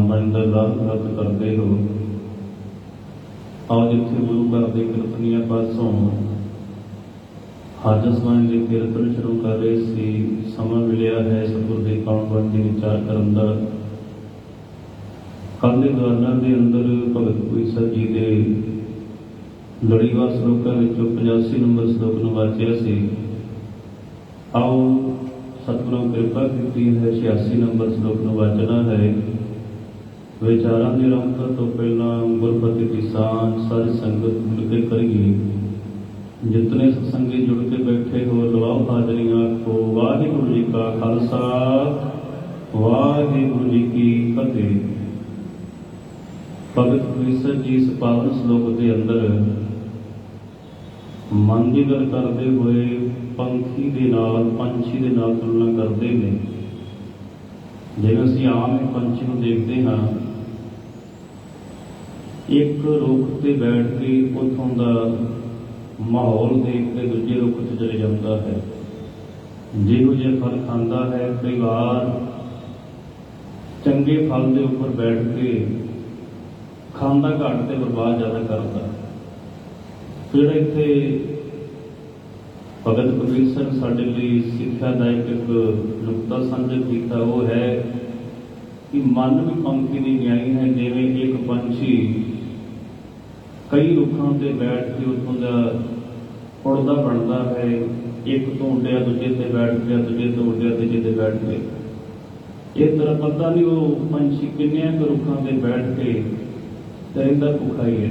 ਨਾਮ ਬੰਦਰ ਰਾਤ ਕਰਦੇ ਹੋ। ਆਓ ਜਿੱਥੇ ਗੁਰੂ ਘਰ ਦੇ ਕੀਰਤਨੀਆਂ ਪਾਸੋਂ ਹਾਜਸ ਬਾਣੀ ਦੇ ਕੀਰਤਨ ਸ਼ੁਰੂ ਕਰ ਰਹੇ ਸੀ, ਸਮਾਂ ਮਿਲਿਆ ਹੈ ਸਤਿਗੁਰ ਦੇ ਕੌਣ ਬਣ ਦੇ ਵਿਚਾਰ ਕਰਨ ਦਾ। ਕੱਲ ਦੇ ਦਵਾਰਾਂ ਦੇ ਅੰਦਰ ਭਗਤ ਪੁਰੀਸਰ ਜੀ ਦੇ ਲੜੀਵਾਰ ਸ਼ਲੋਕਾਂ ਵਿੱਚੋਂ 85 ਨੰਬਰ ਸ਼ਲੋਕ ਨੂੰ ਵਾਚਿਆ ਸੀ। ਆਓ ਸਤਿਗੁਰੂ ਕਿਰਪਾ ਕੀਤੀ ਹੈ 86 ਨੰਬਰ ਸ਼ਲੋਕ ਨੂੰ ਵਾਚਣਾ ਹੈ। ਵਿਚਾਰਾਂ ਦੀ ਰੰਗਤ ਤੋਂ ਪਹਿਲਾਂ ਗੁਰਪਤੀ ਦੀ ਸਾਂਝ ਸਾਰੀ ਸੰਗਤ ਮਿਲ ਕੇ ਕਰੀਏ। ਜਿਤਨੇ ਸਤਸੰਗੀ ਜੁੜ ਕੇ ਬੈਠੇ ਹੋ ਲਵਾਓ ਹਾਜ਼ਰੀਆਂ ਆਖੋ ਵਾਹਿਗੁਰੂ ਜੀ ਕਾ ਖਾਲਸਾ, ਵਾਹਿਗੁਰੂ ਜੀ ਕੀ ਫਤਿਹ। ਭਗਤ ਕ੍ਰਿਸ਼ਨ ਜੀ ਇਸ ਪਾਵਨ ਸ਼ਲੋਕ ਦੇ ਅੰਦਰ ਮਨ ਦੀ ਗੱਲ ਕਰਦੇ ਹੋਏ ਪੰਖੀ ਦੇ ਨਾਲ, ਪੰਛੀ ਦੇ ਨਾਲ ਤੁਲਨਾ ਕਰਦੇ ਨੇ। ਜਿਵੇਂ ਅਸੀਂ ਆਮ ਹੀ ਪੰਛੀ ਨੂੰ ਦੇਖਦੇ ਹਾਂ ਇੱਕ ਰੁੱਖ ਤੇ ਬੈਠ ਕੇ ਉੱਥੋਂ ਦਾ ਮਾਹੌਲ ਦੇਖ ਕੇ ਦੂਜੇ ਰੁੱਖ ਤੇ ਚਲੇ ਜਾਂਦਾ ਹੈ। ਜਿਹੋ ਜਿਹਾ ਫਲ ਖਾਂਦਾ ਹੈ, ਕਈ ਵਾਰ ਚੰਗੇ ਫਲ ਦੇ ਉੱਪਰ ਬੈਠ ਕੇ ਖਾਂਦਾ ਘਾਟ ਤੇ ਬਰਬਾਦ ਜ਼ਿਆਦਾ ਕਰਦਾ ਜਿਹੜਾ ਇੱਥੇ ਭਗਤ ਕਬੀਰ ਸਿੰਘ ਸਾਡੇ ਲਈ ਸਿੱਖਿਆ ਦਾ ਇੱਕ ਨੁਕਤਾ ਸਾਂਝਾ ਕੀਤਾ। ਉਹ ਹੈ ਕਿ ਮਨ ਵੀ ਪੰਖੀ ਦੀ ਨਿਆਈ ਹੈ, ਜਿਵੇਂ ਇੱਕ ਪੰਛੀ ਕਈ ਰੁੱਖਾਂ ਤੇ ਬੈਠ ਕੇ ਉੱਥੋਂ ਦਾ ਉੜਦਾ ਬਣਦਾ ਹੈ। ਇੱਕ ਤੋਂ ਉੱਡਿਆ, ਦੂਜੇ ਤੇ ਬੈਠ ਗਿਆ, ਦੂਜੇ ਤੋਂ ਉੱਡਿਆ, ਤੀਜੇ ਤੇ ਬੈਠ ਗਿਆ। ਇਹ ਤਰ੍ਹਾਂ ਪਤਾ ਨਹੀਂ ਉਹ ਪੰਛੀ ਕਿੰਨਿਆਂ ਕੁ ਰੁੱਖਾਂ ਤੇ ਬੈਠ ਕੇ ਤੇ ਇਹਦਾ ਭੁੱਖਾ ਹੀ ਹੈ।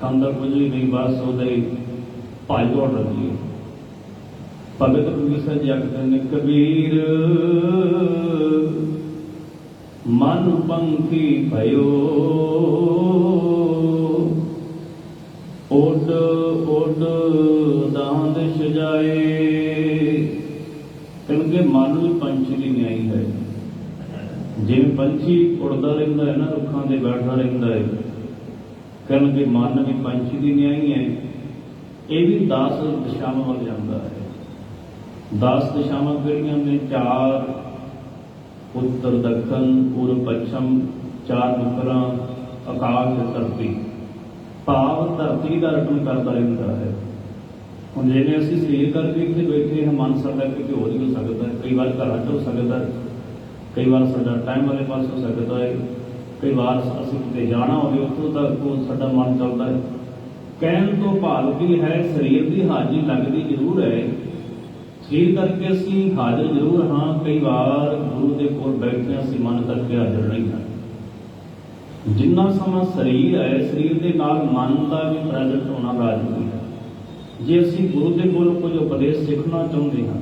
ਖਾਂਦਾ ਕੁਝ ਵੀ ਨਹੀਂ, ਬਸ ਉਹਦਾ ਹੀ ਭਾਈ ਦੌੜ ਰਹੀ ਹੈ। ਭਗਤ ਕਬੀਰ ਸਾਹਿਬ ਜੀ ਆਖਦੇ ਨੇ, ਕਬੀਰ, ਮਨ ਪੰਖੀ ਭਇਓ। ਕਿਉਂਕਿ ਮਨ ਵੀ ਪੰਛੀ ਦੀ ਨਿਆਈ ਹੈ। ਜਿਵੇਂ ਪੰਛੀ ਉੜਦਾ ਰਹਿੰਦਾ ਹੈ ਨਾ, ਰੁੱਖਾਂ ਤੇ ਬੈਠਦਾ ਰਹਿੰਦਾ ਹੈ। ਕਿਉਂਕਿ ਮਨ ਵੀ ਪੰਛੀ ਦੀ ਨਿਆਈ ਹੈ। ਇਹ ਵੀ 10 ਦਿਸ਼ਾਵਾਂ ਵੱਲ ਜਾਂਦਾ ਹੈ। 10 ਦਿਸ਼ਾਵਾਂ ਕਿਹੜੀਆਂ ਨੇ? ਚਾਰ, ਉੱਤਰ ਦੱਖਣ, ਪੂਰਬ ਪੱਛਮ, ਚਾਰ ਨੁਕਰਾਂ ਆਕਾਸ਼ ਧਰਤੀ। ਭਾਵ ਧਰਤੀ ਦਾ ਰਟਨ ਕਰਦਾ ਰਹਿੰਦਾ ਹੈ। ਹੁਣ ਜਿਵੇਂ ਅਸੀਂ ਸਰੀਰ ਕਰਕੇ ਇੱਥੇ ਬੈਠੇ ਹਾਂ, ਮਨ ਸਾਡਾ ਕਿਤੇ ਹੋਰ ਹੀ ਹੋ ਸਕਦਾ ਹੈ। ਕਈ ਵਾਰ ਘਰਾਂ 'ਚ ਹੋ ਸਕਦਾ ਹੈ। ਕਈ ਵਾਰ ਸਾਡਾ ਟਾਈਮ ਵਾਲੇ ਪਾਸ ਹੋ ਸਕਦਾ ਹੈ। ਕਈ ਵਾਰ ਅਸੀਂ ਕਿਤੇ ਜਾਣਾ ਹੋਵੇ, ਉੱਥੋਂ ਤੱਕ ਉਹ ਸਾਡਾ ਮਨ ਚੱਲਦਾ ਹੈ। ਕਹਿਣ ਤੋਂ ਭਾਵ ਕੀ ਹੈ, ਸਰੀਰ ਦੀ ਹਾਜ਼ਰੀ ਲੱਗਦੀ ਜ਼ਰੂਰ ਹੈ। ਸਰੀਰ ਕਰਕੇ ਅਸੀਂ ਹਾਜ਼ਰ ਜ਼ਰੂਰ ਹਾਂ। ਕਈ ਵਾਰ ਗੁਰੂ ਦੇ ਕੋਲ ਬੈਠੇ ਅਸੀਂ ਮਨ ਕਰਕੇ ਹਾਜ਼ਰ ਨਹੀਂ ਹਾਂ। ਜਿੰਨਾ ਸਮਾਂ ਸਰੀਰ ਹੈ, ਸਰੀਰ ਦੇ ਨਾਲ ਮਨ ਦਾ ਵੀ ਪ੍ਰੈਜ਼ੈਂਟ ਹੋਣਾ ਲਾਜ਼ਮੀ ਹੈ। ਜੇ ਅਸੀਂ ਗੁਰੂ ਦੇ ਕੋਲ ਕੁਝ ਉਪਦੇਸ਼ ਸਿੱਖਣਾ ਚਾਹੁੰਦੇ ਹਾਂ,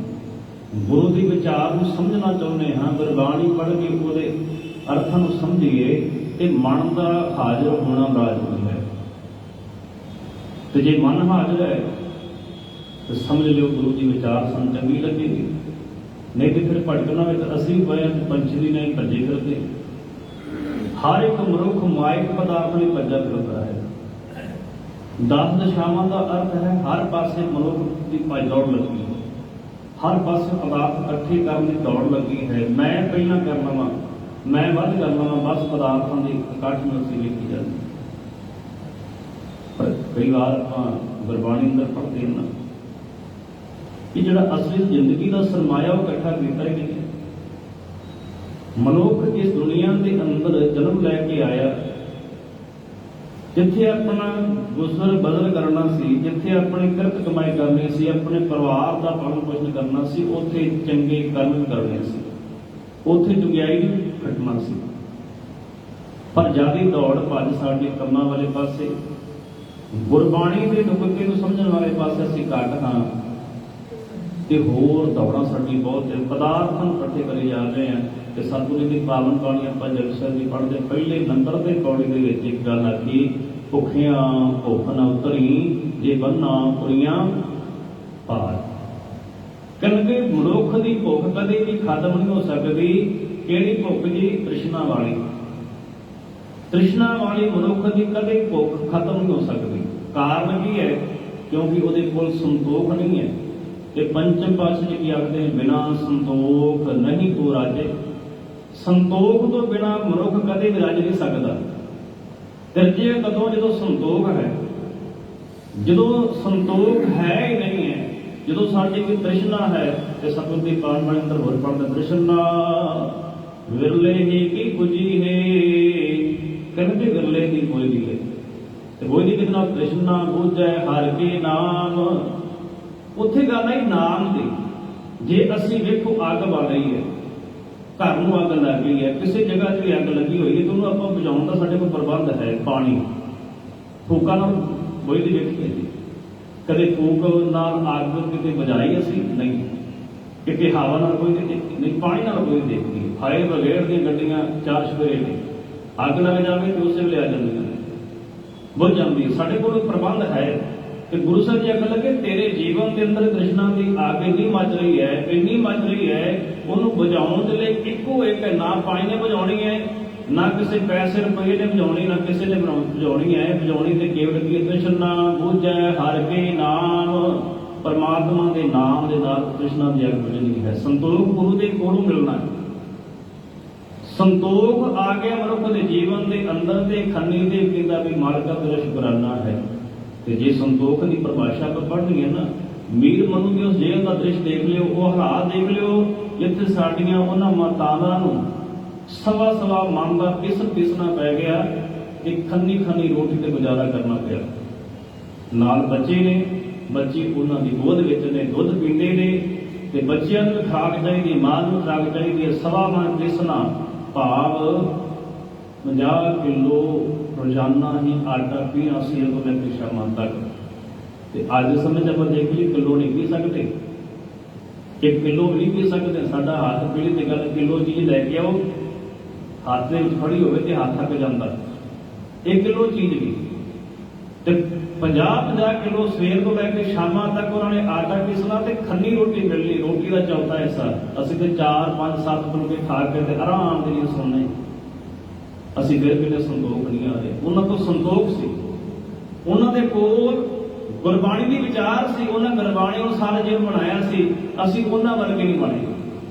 ਗੁਰੂ ਦੇ ਵਿਚਾਰ ਨੂੰ ਸਮਝਣਾ ਚਾਹੁੰਦੇ ਹਾਂ, ਗੁਰਬਾਣੀ ਪੜ੍ਹ ਕੇ ਉਹਦੇ ਅਰਥਾਂ ਨੂੰ ਸਮਝੀਏ, ਤੇ ਮਨ ਦਾ ਹਾਜ਼ਰ ਹੋਣਾ ਲਾਜ਼ਮੀ ਹੈ। ਤੇ ਜੇ ਮਨ ਹਾਜ਼ਰ ਹੈ, ਤੇ ਸਮਝ ਲਿਓ ਗੁਰੂ ਜੀ ਵਿਚਾਰ ਸਾਨੂੰ ਚੰਗੀ ਲੱਗੇਗੀ। ਨਹੀਂ ਤੇ ਫਿਰ ਭਟਕਣਾ ਵਿੱਚ ਅਸੀਂ ਪਏ ਪੰਛੀ ਨਹੀਂ ਭੱਜੇ ਕਰਦੇ ਹਰ ਇੱਕ ਮਨੁੱਖ ਮਾਇਕ ਪਦਾਰਥ ਲਈ ਭੱਜਾ ਫਿਰਦਾ ਹੈ। ਦਸ ਦਿਸ਼ਾਵਾਂ ਦਾ ਅਰਥ ਹੈ ਹਰ ਪਾਸੇ ਮਨੁੱਖ ਦੀ ਭੱਜ ਦੌੜ ਲੱਗੀ ਹੈ ਹਰ ਪਾਸੇ ਪਦਾਰਥ ਇਕੱਠੇ ਕਰਨ ਦੀ ਦੌੜ ਲੱਗੀ ਹੈ ਮੈਂ ਪਹਿਲਾਂ ਕਰਨਾ ਵਾ ਮੈਂ ਵੱਧ ਕਰਨਾ ਵਾ ਬਸ ਪਦਾਰਥਾਂ ਦੀ ਇਕੱਠ ਨੂੰ ਅਸੀਂ ਵੇਖੀ ਜਾਂਦੇ ਪਰ ਕਈ ਵਾਰ ਆਪਾਂ ਗੁਰਬਾਣੀ ਅੰਦਰ ਪੜ੍ਹਦੇ ਹਾਂ ਨਾ ਕਿ ਜਿਹੜਾ ਅਸਲੀ ਜ਼ਿੰਦਗੀ ਦਾ ਸਰਮਾਇਆ ਉਹ ਇਕੱਠਾ ਕੀਤਾ ਹੀ ਨਹੀਂ ਹੈ ਮਨੁੱਖ ਇਸ ਦੁਨੀਆ ਦੇ ਅੰਦਰ ਜਨਮ ਲੈ ਕੇ ਆਇਆ। ਜਿੱਥੇ ਆਪਣਾ ਗੁਜ਼ਰ ਬਦਲ ਕਰਨਾ ਸੀ, ਜਿੱਥੇ ਆਪਣੀ ਕਿਰਤ ਕਮਾਈ ਕਰਨੀ ਸੀ, ਆਪਣੇ ਪਰਿਵਾਰ ਦਾ ਪਾਲਣ ਪੋਸ਼ਣ ਕਰਨਾ ਸੀ, ਉੱਥੇ ਚੰਗੇ ਕਰਮ ਕਰਨੇ ਸੀ। ਉੱਥੇ ਚੰਗਿਆਈ ਵੀ ਖਟਣਾ ਸੀ। ਪਰ ਜ਼ਿਆਦਾ ਦੌੜ ਭੱਜ ਸਾਡੇ ਕੰਮਾਂ ਵਾਲੇ ਪਾਸੇ, ਗੁਰਬਾਣੀ ਦੇ ਨੁਕਤੇ ਨੂੰ ਸਮਝਣ ਵਾਲੇ ਪਾਸੇ ਅਸੀਂ ਘੱਟ ਹਾਂ। ਤੇ ਹੋਰ ਦੌੜਾਂ ਸਾਡੀ ਬਹੁਤ ਹੈ ਪਦਾਰਥਾਂ ਨੂੰ ਇਕੱਠੇ ਕਰੇ ਜਾ ਰਹੇ ਹਾਂ। ਤੇ ਸਤਿਗੁਰੂ ਦੀ ਪਾਵਨ ਬਾਣੀ ਆਪਾਂ ਜਗਸਰ ਦੀ ਪੜ੍ਹਦੇ ਪਹਿਲੇ ਨੰਬਰ ਦੇ ਪੌੜੀ ਦੇ ਵਿੱਚ ਇੱਕ ਗੱਲ ਆਖੀ, ਭੁੱਖਿਆਂ ਭੁੱਖ ਨਾ ਉਤਰੀ ਜੇ ਬੰਨਾ ਪੁਰੀਆਂ ਪਾਰ। ਕਿਉਂਕਿ ਮਨੁੱਖ ਦੀ ਭੁੱਖ ਕਦੇ ਵੀ ਖਤਮ ਨਹੀਂ ਹੋ ਸਕਦੀ, ਕਿਹੜੀ ਭੁੱਖ ਜੀ? ਤ੍ਰਿਸ਼ਨਾ ਵਾਲੀ। ਤ੍ਰਿਸ਼ਨਾ ਵਾਲੀ ਮਨੁੱਖ ਦੀ ਕਦੇ ਭੁੱਖ ਖਤਮ ਨਹੀਂ ਹੋ ਸਕਦੀ। ਕਾਰਨ ਕੀ ਹੈ? ਕਿਉਂਕਿ ਉਹਦੇ ਕੋਲ ਸੰਤੋਖ ਨਹੀਂ ਹੈ। ਤੇ ਪੰਚਮ ਪਾਤਸ਼ਾਹ ਜੀ ਕੀ ਆਖਦੇ ਨੇ, ਬਿਨਾ ਸੰਤੋਖ ਨਹੀਂ ਕੋ ਰਾਜੇ। ਸੰਤੋਖ ਤੋਂ ਬਿਨਾ ਮਨੁੱਖ ਕਦੇ ਵੀ ਰੱਜ ਨਹੀਂ ਸਕਦਾ। ਦਰਜੇ ਕਦੋਂ ਜਦੋਂ ਸੰਤੋਖ ਹੈ। ਜਦੋਂ ਸੰਤੋਖ ਹੈ ਹੀ ਨਹੀਂ ਹੈ, ਜਦੋਂ ਸਾਡੀ ਕੋਈ ਤ੍ਰਿਸ਼ਨਾ ਹੈ ਤੇ ਸਤਿਗੁਰ ਦੀ ਪਾਣ ਬਾਣੀ ਅੰਦਰ ਹੋਰ ਪੜਦਾ ਤ੍ਰਿਸ਼ਨਾ। ਵਿਰਲੇ ਹੀ ਕੀ ਕੁਜੀ ਹੈ, ਕਹਿੰਦੇ ਵਿਰਲੇ ਦੀ ਕੋਈ ਨਹੀਂ ਹੈ। ਤੇ ਕੋਈ ਨਹੀਂ ਕਿਤਨਾ ਤ੍ਰਿਸ਼ਨਾ ਬੁਝੈ ਹਰ ਕੇ ਨਾਮ। ਉੱਥੇ ਗੱਲ ਹੈ ਨਾਮ ਦੀ। ਜੇ ਅਸੀਂ ਵੇਖੋ ਅੱਗ ਬਲ ਰਹੀ ਹੈ ਘਰ ਨੂੰ ਅੱਗ ਲੱਗ ਗਈ ਹੈ ਕਿਸੇ ਜਗ੍ਹਾ 'ਤੇ ਵੀ ਅੱਗ ਲੱਗੀ ਹੋਈ ਹੈ ਤੇ ਉਹਨੂੰ ਆਪਾਂ ਬੁਝਾਉਣ ਦਾ ਸਾਡੇ ਕੋਲ ਪ੍ਰਬੰਧ ਹੈ ਪਾਣੀ। ਫੂਕਾਂ ਨਾਲ ਕੋਈ ਨਹੀਂ ਵੇਖੀ ਜੀ ਕਦੇ ਫੂਕ ਨਾਲ ਅੱਗ ਕਿਤੇ ਬੁਝਾਈ ਅਸੀਂ? ਨਹੀਂ। ਕਿਤੇ ਹਵਾ ਨਾਲ ਕੋਈ ਨਹੀਂ ਦੇਖੀ, ਨਹੀਂ ਪਾਣੀ ਨਾਲ ਕੋਈ ਦੇਖਦੀ ਫਾਇਰ ਬ੍ਰਿਗੇਡ ਦੀਆਂ ਗੱਡੀਆਂ ਚਾਰ ਸਵੇਰੇ ਨੇ। ਅੱਗ ਲੱਗ ਜਾਵੇ ਤੇ ਉਸੇ ਵੇਲੇ ਆ ਜਾਂਦੀਆਂ ਨੇ। ਬੁੱਝ ਜਾਂਦੀ ਹੈ। ਸਾਡੇ ਕੋਲ ਪ੍ਰਬੰਧ ਹੈ? ਤੇ ਗੁਰੂ ਸਾਹਿਬ ਜੀ ਆਖਣ ਲੱਗੇ ਤੇਰੇ ਜੀਵਨ ਦੇ ਅੰਦਰ ਕ੍ਰਿਸ਼ਨਾ ਦੀ ਆਗ ਇੰਨੀ ਮੱਚ ਰਹੀ ਹੈ ਇੰਨੀ ਮੱਚ ਰਹੀ ਹੈ ਉਹਨੂੰ ਬੁਝਾਉਣ ਦੇ ਲਈ ਇੱਕੋ ਇੱਕ ਹੈ, ਨਾ ਪਾਣੀ ਨੇ ਬੁਝਾਉਣੀ ਹੈ ਨਾ ਕਿਸੇ ਪੈਸੇ ਰੁਪਏ ਨੇ ਬੁਝਾਉਣੀ ਨਾ ਕਿਸੇ ਨੇ ਬਣਾਉ- ਬੁਝਾਉਣੀ ਹੈ ਬੁਝਾਉਣੀ ਤੇ ਕੇਵਲ ਕੀ ਕ੍ਰਿਸ਼ਨਾ ਬੁਝੈ ਹਰ ਕੇ ਨਾਮ ਪਰਮਾਤਮਾ ਦੇ ਨਾਮ ਦੇ ਨਾਲ ਕ੍ਰਿਸ਼ਨਾ ਦੀ ਅੱਗ ਬੁਝਣੀ ਹੈ। ਸੰਤੋਖ ਗੁਰੂ ਦੇ ਕੋਲੋਂ ਮਿਲਣਾ ਹੈ। ਸੰਤੋਖ ਆ ਗਿਆ ਮਨੁੱਖ ਦੇ ਜੀਵਨ ਦੇ ਅੰਦਰ ਤੇ ਖੰਨੀ ਦੇ ਕਹਿੰਦਾ ਵੀ ਮਾਲਕਾ ਤੇਰਾ ਸ਼ੁਕਰਾਨਾ ਹੈ। ਤੇ ਜੇ ਸੰਤੋਖ ਦੀ ਪਰਿਭਾਸ਼ਾ ਆਪਾਂ ਪੜ੍ਹਨੀ ਹੈ ਨਾ, ਮੀਰ ਮਨੂ ਦੇ ਉਸ ਜੇਲ੍ਹ ਦਾ ਦ੍ਰਿਸ਼ ਦੇਖ ਲਿਓ, ਉਹ ਹਾਲਾਤ ਦੇਖ ਲਿਓ, ਜਿੱਥੇ ਸਾਡੀਆਂ ਉਹਨਾਂ ਮਾਤਾਵਾਂ ਨੂੰ ਸਵਾ ਸਵਾ ਮਨ ਦਾ ਕਿਸ ਪਿਸਣਾ ਪੈ ਗਿਆ ਕਿ ਖੰਨੀ ਖੰਨੀ ਰੋਟੀ ਤੇ ਗੁਜ਼ਾਰਾ ਕਰਨਾ ਪਿਆ। ਨਾਲ ਬੱਚੇ ਨੇ, ਬੱਚੇ ਉਹਨਾਂ ਦੀ ਗੋਦ ਵਿੱਚ ਨੇ, ਦੁੱਧ ਪੀਂਦੇ ਨੇ ਤੇ ਬੱਚਿਆਂ ਨੂੰ ਵੀ ਖੁਰਾਕ ਚਾਹੀਦੀ, ਮਾਂ ਨੂੰ ਖੁਰਾਕ ਚਾਹੀਦੀ ਹੈ, ਸਵਾ ਮਨ ਕਿਸਨਾ ਭਾਵ 50 ਕਿਲੋ ਰੋਜ਼ਾਨਾ ਹੀ ਆਟਾ ਪੀਣਾ ਸੀ ਤੋਂ ਲੈ ਕੇ ਸ਼ਾਮਾਂ ਤੱਕ। ਤੇ ਅੱਜ ਸਮੇਂ 'ਚ ਆਪਾਂ ਦੇਖ ਲਈ ਕਿਲੋ ਨਹੀਂ ਪੀ ਸਕਦੇ। ਇੱਕ ਕਿਲੋ ਵੀ ਪੀ ਸਕਦੇ। ਸਾਡਾ ਹੱਥ ਪੀੜੀ ਤੇ ਗੱਲ, ਕਿਲੋ ਚੀਜ਼ ਲੈ ਕੇ ਆਓ। ਹੱਥ ਦੇ ਵਿੱਚ ਫੜੀ ਹੋਵੇ ਤੇ ਹੱਥ ਥੱਕ ਜਾਂਦਾ। ਇੱਕ ਕਿਲੋ ਚੀਜ਼ ਵੀ ਤੇ 50 50 ਕਿਲੋ ਸਵੇਰ ਤੋਂ ਲੈ ਕੇ ਸ਼ਾਮਾਂ ਤੱਕ ਉਹਨਾਂ ਨੇ ਆਟਾ ਪੀਸਣਾ ਤੇ ਖੰਨੀ ਰੋਟੀ ਮਿਲਣੀ। ਰੋਟੀ ਦਾ ਚੌਥਾ ਹਿੱਸਾ। ਅਸੀਂ ਤੇ 4 5 7 ਫੁਲਕੇ ਖਾ ਕੇ ਤੇ ਆਰਾਮ ਦੇ ਨਾਲ ਸੌਂਦੇ। ਅਸੀਂ ਫਿਰ ਕਿਤੇ ਸੰਤੋਖ ਨਹੀਂ ਆ ਰਹੇ। ਉਹਨਾਂ ਤੋਂ ਸੰਤੋਖ ਸੀ। ਉਹਨਾਂ ਦੇ ਕੋਲ ਗੁਰਬਾਣੀ ਦੀ ਵਿਚਾਰ ਸੀ। ਉਹਨਾਂ ਗੁਰਬਾਣੀ ਅਨੁਸਾਰ ਸਾਰਾ ਜੀਵਨ ਬਣਾਇਆ ਸੀ। ਅਸੀਂ ਉਹਨਾਂ ਵਰਗੇ ਨਹੀਂ ਬਣੇ।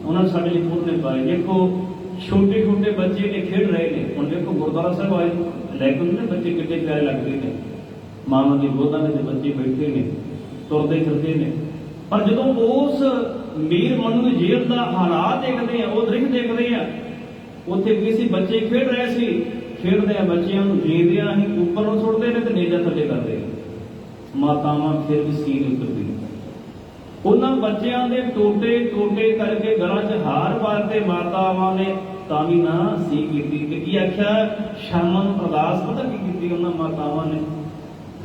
ਉਹਨਾਂ ਨੇ ਸਾਡੇ ਲਈ ਪੁੰਨ ਨੇ ਪਾਏ। ਦੇਖੋ ਛੋਟੇ ਛੋਟੇ ਬੱਚੇ ਨੇ ਖੇਡ ਰਹੇ ਨੇ। ਹੁਣ ਦੇਖੋ, ਗੁਰਦੁਆਰਾ ਸਾਹਿਬ ਆਏ। ਲੈ ਕੇ ਉਹਨੇ ਬੱਚੇ ਕਿੱਡੇ ਪਿਆਰੇ ਲੱਗਦੇ ਨੇ। ਮਾਵਾਂ ਦੀ ਗੋਦਾਂ ਵਿੱਚ ਬੱਚੇ ਬੈਠੇ ਨੇ। ਤੁਰਦੇ ਫਿਰਦੇ ਨੇ। ਪਰ ਜਦੋਂ ਉਸ ਮੀਰ ਮਨੂ ਦੀ ਜੇਲ੍ਹ ਦਾ ਹਾਲਾਤ ਦੇਖਦੇ ਆ, ਉਹ ਦ੍ਰਿਸ਼ ਦੇਖਦੇ ਆ ਉੱਥੇ ਕੀ ਸੀ ਬੱਚੇ ਖੇਡ ਰਹੇ ਸੀ। ਖੇਡਦੇ ਆ ਬੱਚਿਆਂ ਨੂੰ ਜੀਂਦਿਆਂ ਹੀ ਉੱਪਰ ਨੂੰ ਸੁੱਟਦੇ ਨੇ ਤੇ ਨੇਜਾ ਥੱਲੇ ਕਰਦੇ ਆ ਮਾਤਾਵਾਂ ਫਿਰ ਵੀ ਸੀਨ ਉਤਰਦੀ। ਉਹਨਾਂ ਬੱਚਿਆਂ ਦੇ ਟੋਟੇ ਟੋਟੇ ਕਰਕੇ ਗਲਾਂ 'ਚ ਹਾਰ ਪਾ ਕੇ ਮਾਤਾਵਾਂ ਨੇ ਤਾਂ ਵੀ ਨਾ ਸੀ ਕੀਤੀ। ਤੇ ਕੀ ਆਖਿਆ? ਸ਼ਾਮਾਂ ਨੂੰ ਅਰਦਾਸ ਪਤਾ ਕੀ ਕੀਤੀ ਉਹਨਾਂ ਮਾਤਾਵਾਂ ਨੇ?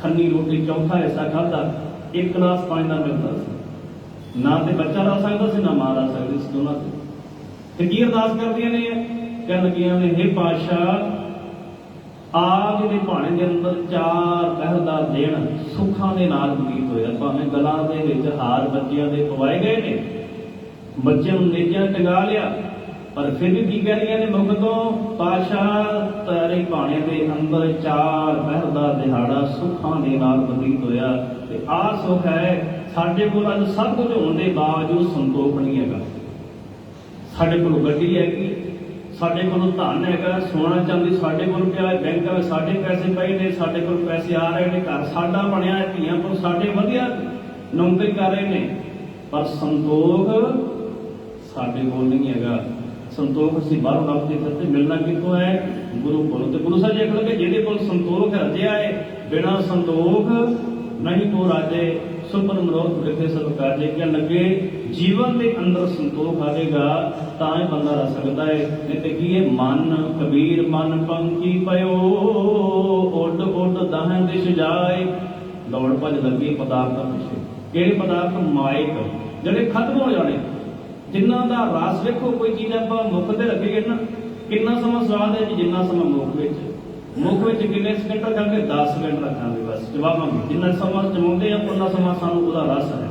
ਖੰਨੀ ਰੋਟੀ ਚੌਥਾ ਹਿੱਸਾ ਖਾਧਾ, ਇੱਕ ਗਲਾਸ ਪਾਣੀ ਦਾ ਮਿਲਦਾ ਸੀ। ਨਾ ਤੇ ਬੱਚਾ ਲਾ ਸਕਦਾ ਸੀ, ਨਾ ਮਾਂ ਲਾ ਸਕਦੀ ਸੀ ਦੋਨਾਂ ਤੇ। ਤੇ ਕੀ ਅਰਦਾਸ ਕਰਦੀਆਂ ਨੇ? ਕਹਿਣ ਲੱਗੀਆਂ ਨੇ, ਹੇ ਪਾਸ਼ਾ ਆਪ ਦੇ ਭਾਣੇ ਦੇ ਅੰਦਰ ਚਾਰ ਪਹਿਰ ਦਾ ਦਿਨ ਸੁੱਖਾਂ ਦੇ ਨਾਲ ਬੀਤ ਹੋਇਆ। ਭਾਵੇਂ ਗਲਾਂ ਦੇ ਵਿੱਚ ਹਾਰ ਬੱਚਿਆਂ ਦੇ ਪਵਾਏ ਗਏ ਨੇ, ਬੱਚਿਆਂ ਨੂੰ ਨੇਜਾਂ ਟੰਗਾ ਲਿਆ, ਪਰ ਫਿਰ ਵੀ ਕੀ ਕਹਿ ਰਹੀਆਂ ਨੇ ਮੁਖ ਤੋਂ ਪਾਸ਼ਾ ਤਾਰੇ ਭਾਣੇ ਦੇ ਅੰਦਰ ਚਾਰ ਪਹਿਰ ਦਾ ਦਿਹਾੜਾ ਸੁੱਖਾਂ ਦੇ ਨਾਲ ਬਤੀਤ ਹੋਇਆ ਤੇ ਆਹ ਸੁੱਖ ਹੈ, ਸਾਡੇ ਕੋਲ ਅੱਜ ਸਭ ਕੁਝ ਹੋਣ ਦੇ ਬਾਵਜੂਦ ਸੰਤੋਖ ਨਹੀਂ ਹੈਗਾ। ਸਾਡੇ ਕੋਲ ਗੱਡੀ ਹੈਗੀ ਸਾਡੇ ਕੋਲ ਧਨ ਹੈਗਾ, ਸੋਨਾ ਚਾਂਦੀ ਸਾਡੇ ਕੋਲ ਪਿਆ ਹੈ ਬੈਂਕਾਂ ਵਿੱਚ ਸਾਡੇ ਪੈਸੇ ਪਏ ਨੇ, ਸਾਡੇ ਕੋਲ ਪੈਸੇ ਆ ਰਹੇ ਨੇ, ਘਰ ਸਾਡਾ ਬਣਿਆ ਹੈ, ਧੀਆਂ ਕੋਲ ਸਾਡੇ ਵਧੀਆ ਨੌਕਰੀ ਕਰ ਰਹੇ ਨੇ। ਪਰ ਸੰਤੋਖ ਸਾਡੇ ਕੋਲ ਨਹੀਂ ਹੈਗਾ। ਸੰਤੋਖ ਅਸੀਂ ਬਾਹਰੋਂ ਰੱਬ ਦੇ ਮਿਲਣਾ ਕਿੱਥੋਂ ਹੈ? ਗੁਰੂ ਕੋਲੋਂ। ਤੇ ਗੁਰੂ ਸਾਹਿਬ ਜੀ ਅਕਲ ਜਿਹਦੇ ਕੋਲ ਸੰਤੋਖ ਰਚਿਆ ਹੈ, ਬਿਨਾ ਸੰਤੋਖ ਨਹੀਂ ਤੋ ਰਾਜੇ, ਸੁਪਨ ਮਨੋਰਥ ਵਿਖੇ ਸਤਿਕਾਰ ਕਾਜੇ ਕਿ ਲੱਗੇ। ਜੀਵਨ ਦੇ ਅੰਦਰ ਸੰਤੋਖ ਆਵੇਗਾ, ਤਾਂ ਇਹ ਬੰਦਾ ਰਹ ਸਕਦਾ ਹੈ ਨਹੀਂ ਤੇ ਕੀ ਹੈ ਮਨ ਕਬੀਰ, ਮਨ ਪੰਕੀ ਪਇਓ ਉੱਡ ਉੱਡ ਦਹਾਂ ਦਿਸ਼ ਜਾਏ। ਦੌੜ ਭੱਜ ਲੱਗੀ ਪਦਾਰਥਾਂ ਪਿੱਛੇ। ਕਿਹੜੇ ਪਦਾਰਥ? ਮਾਇਕ। ਜਿਹੜੇ ਖਤਮ ਹੋ ਜਾਣੇ। ਜਿਨ੍ਹਾਂ ਦਾ ਰਸ ਵੇਖੋ, ਕੋਈ ਚੀਜ਼ ਆਪਾਂ ਮੁੱਖ ਤੇ ਰੱਖੀਏ ਨਾ, ਕਿੰਨਾ ਸਮਾਂ ਸਵਾਦ ਹੈ ਜੀ, ਜਿੰਨਾ ਸਮਾਂ ਮੁੱਖ ਵਿੱਚ। ਮੁੱਖ ਵਿੱਚ ਕਿੰਨੇ ਸਕਿੰਟ ਰੱਖਾਂਗੇ? 10 ਸਕਿੰਟ ਰੱਖਾਂਗੇ ਬਸ। ਜਵਾਬਾਂ ਜਿੰਨਾ ਸਮਾਂ ਜਮਾਉਂਦੇ ਆ ਉਹਨਾਂ ਸਮਾਂ ਸਾਨੂੰ ਉਹਦਾ ਰਸ ਹੈ।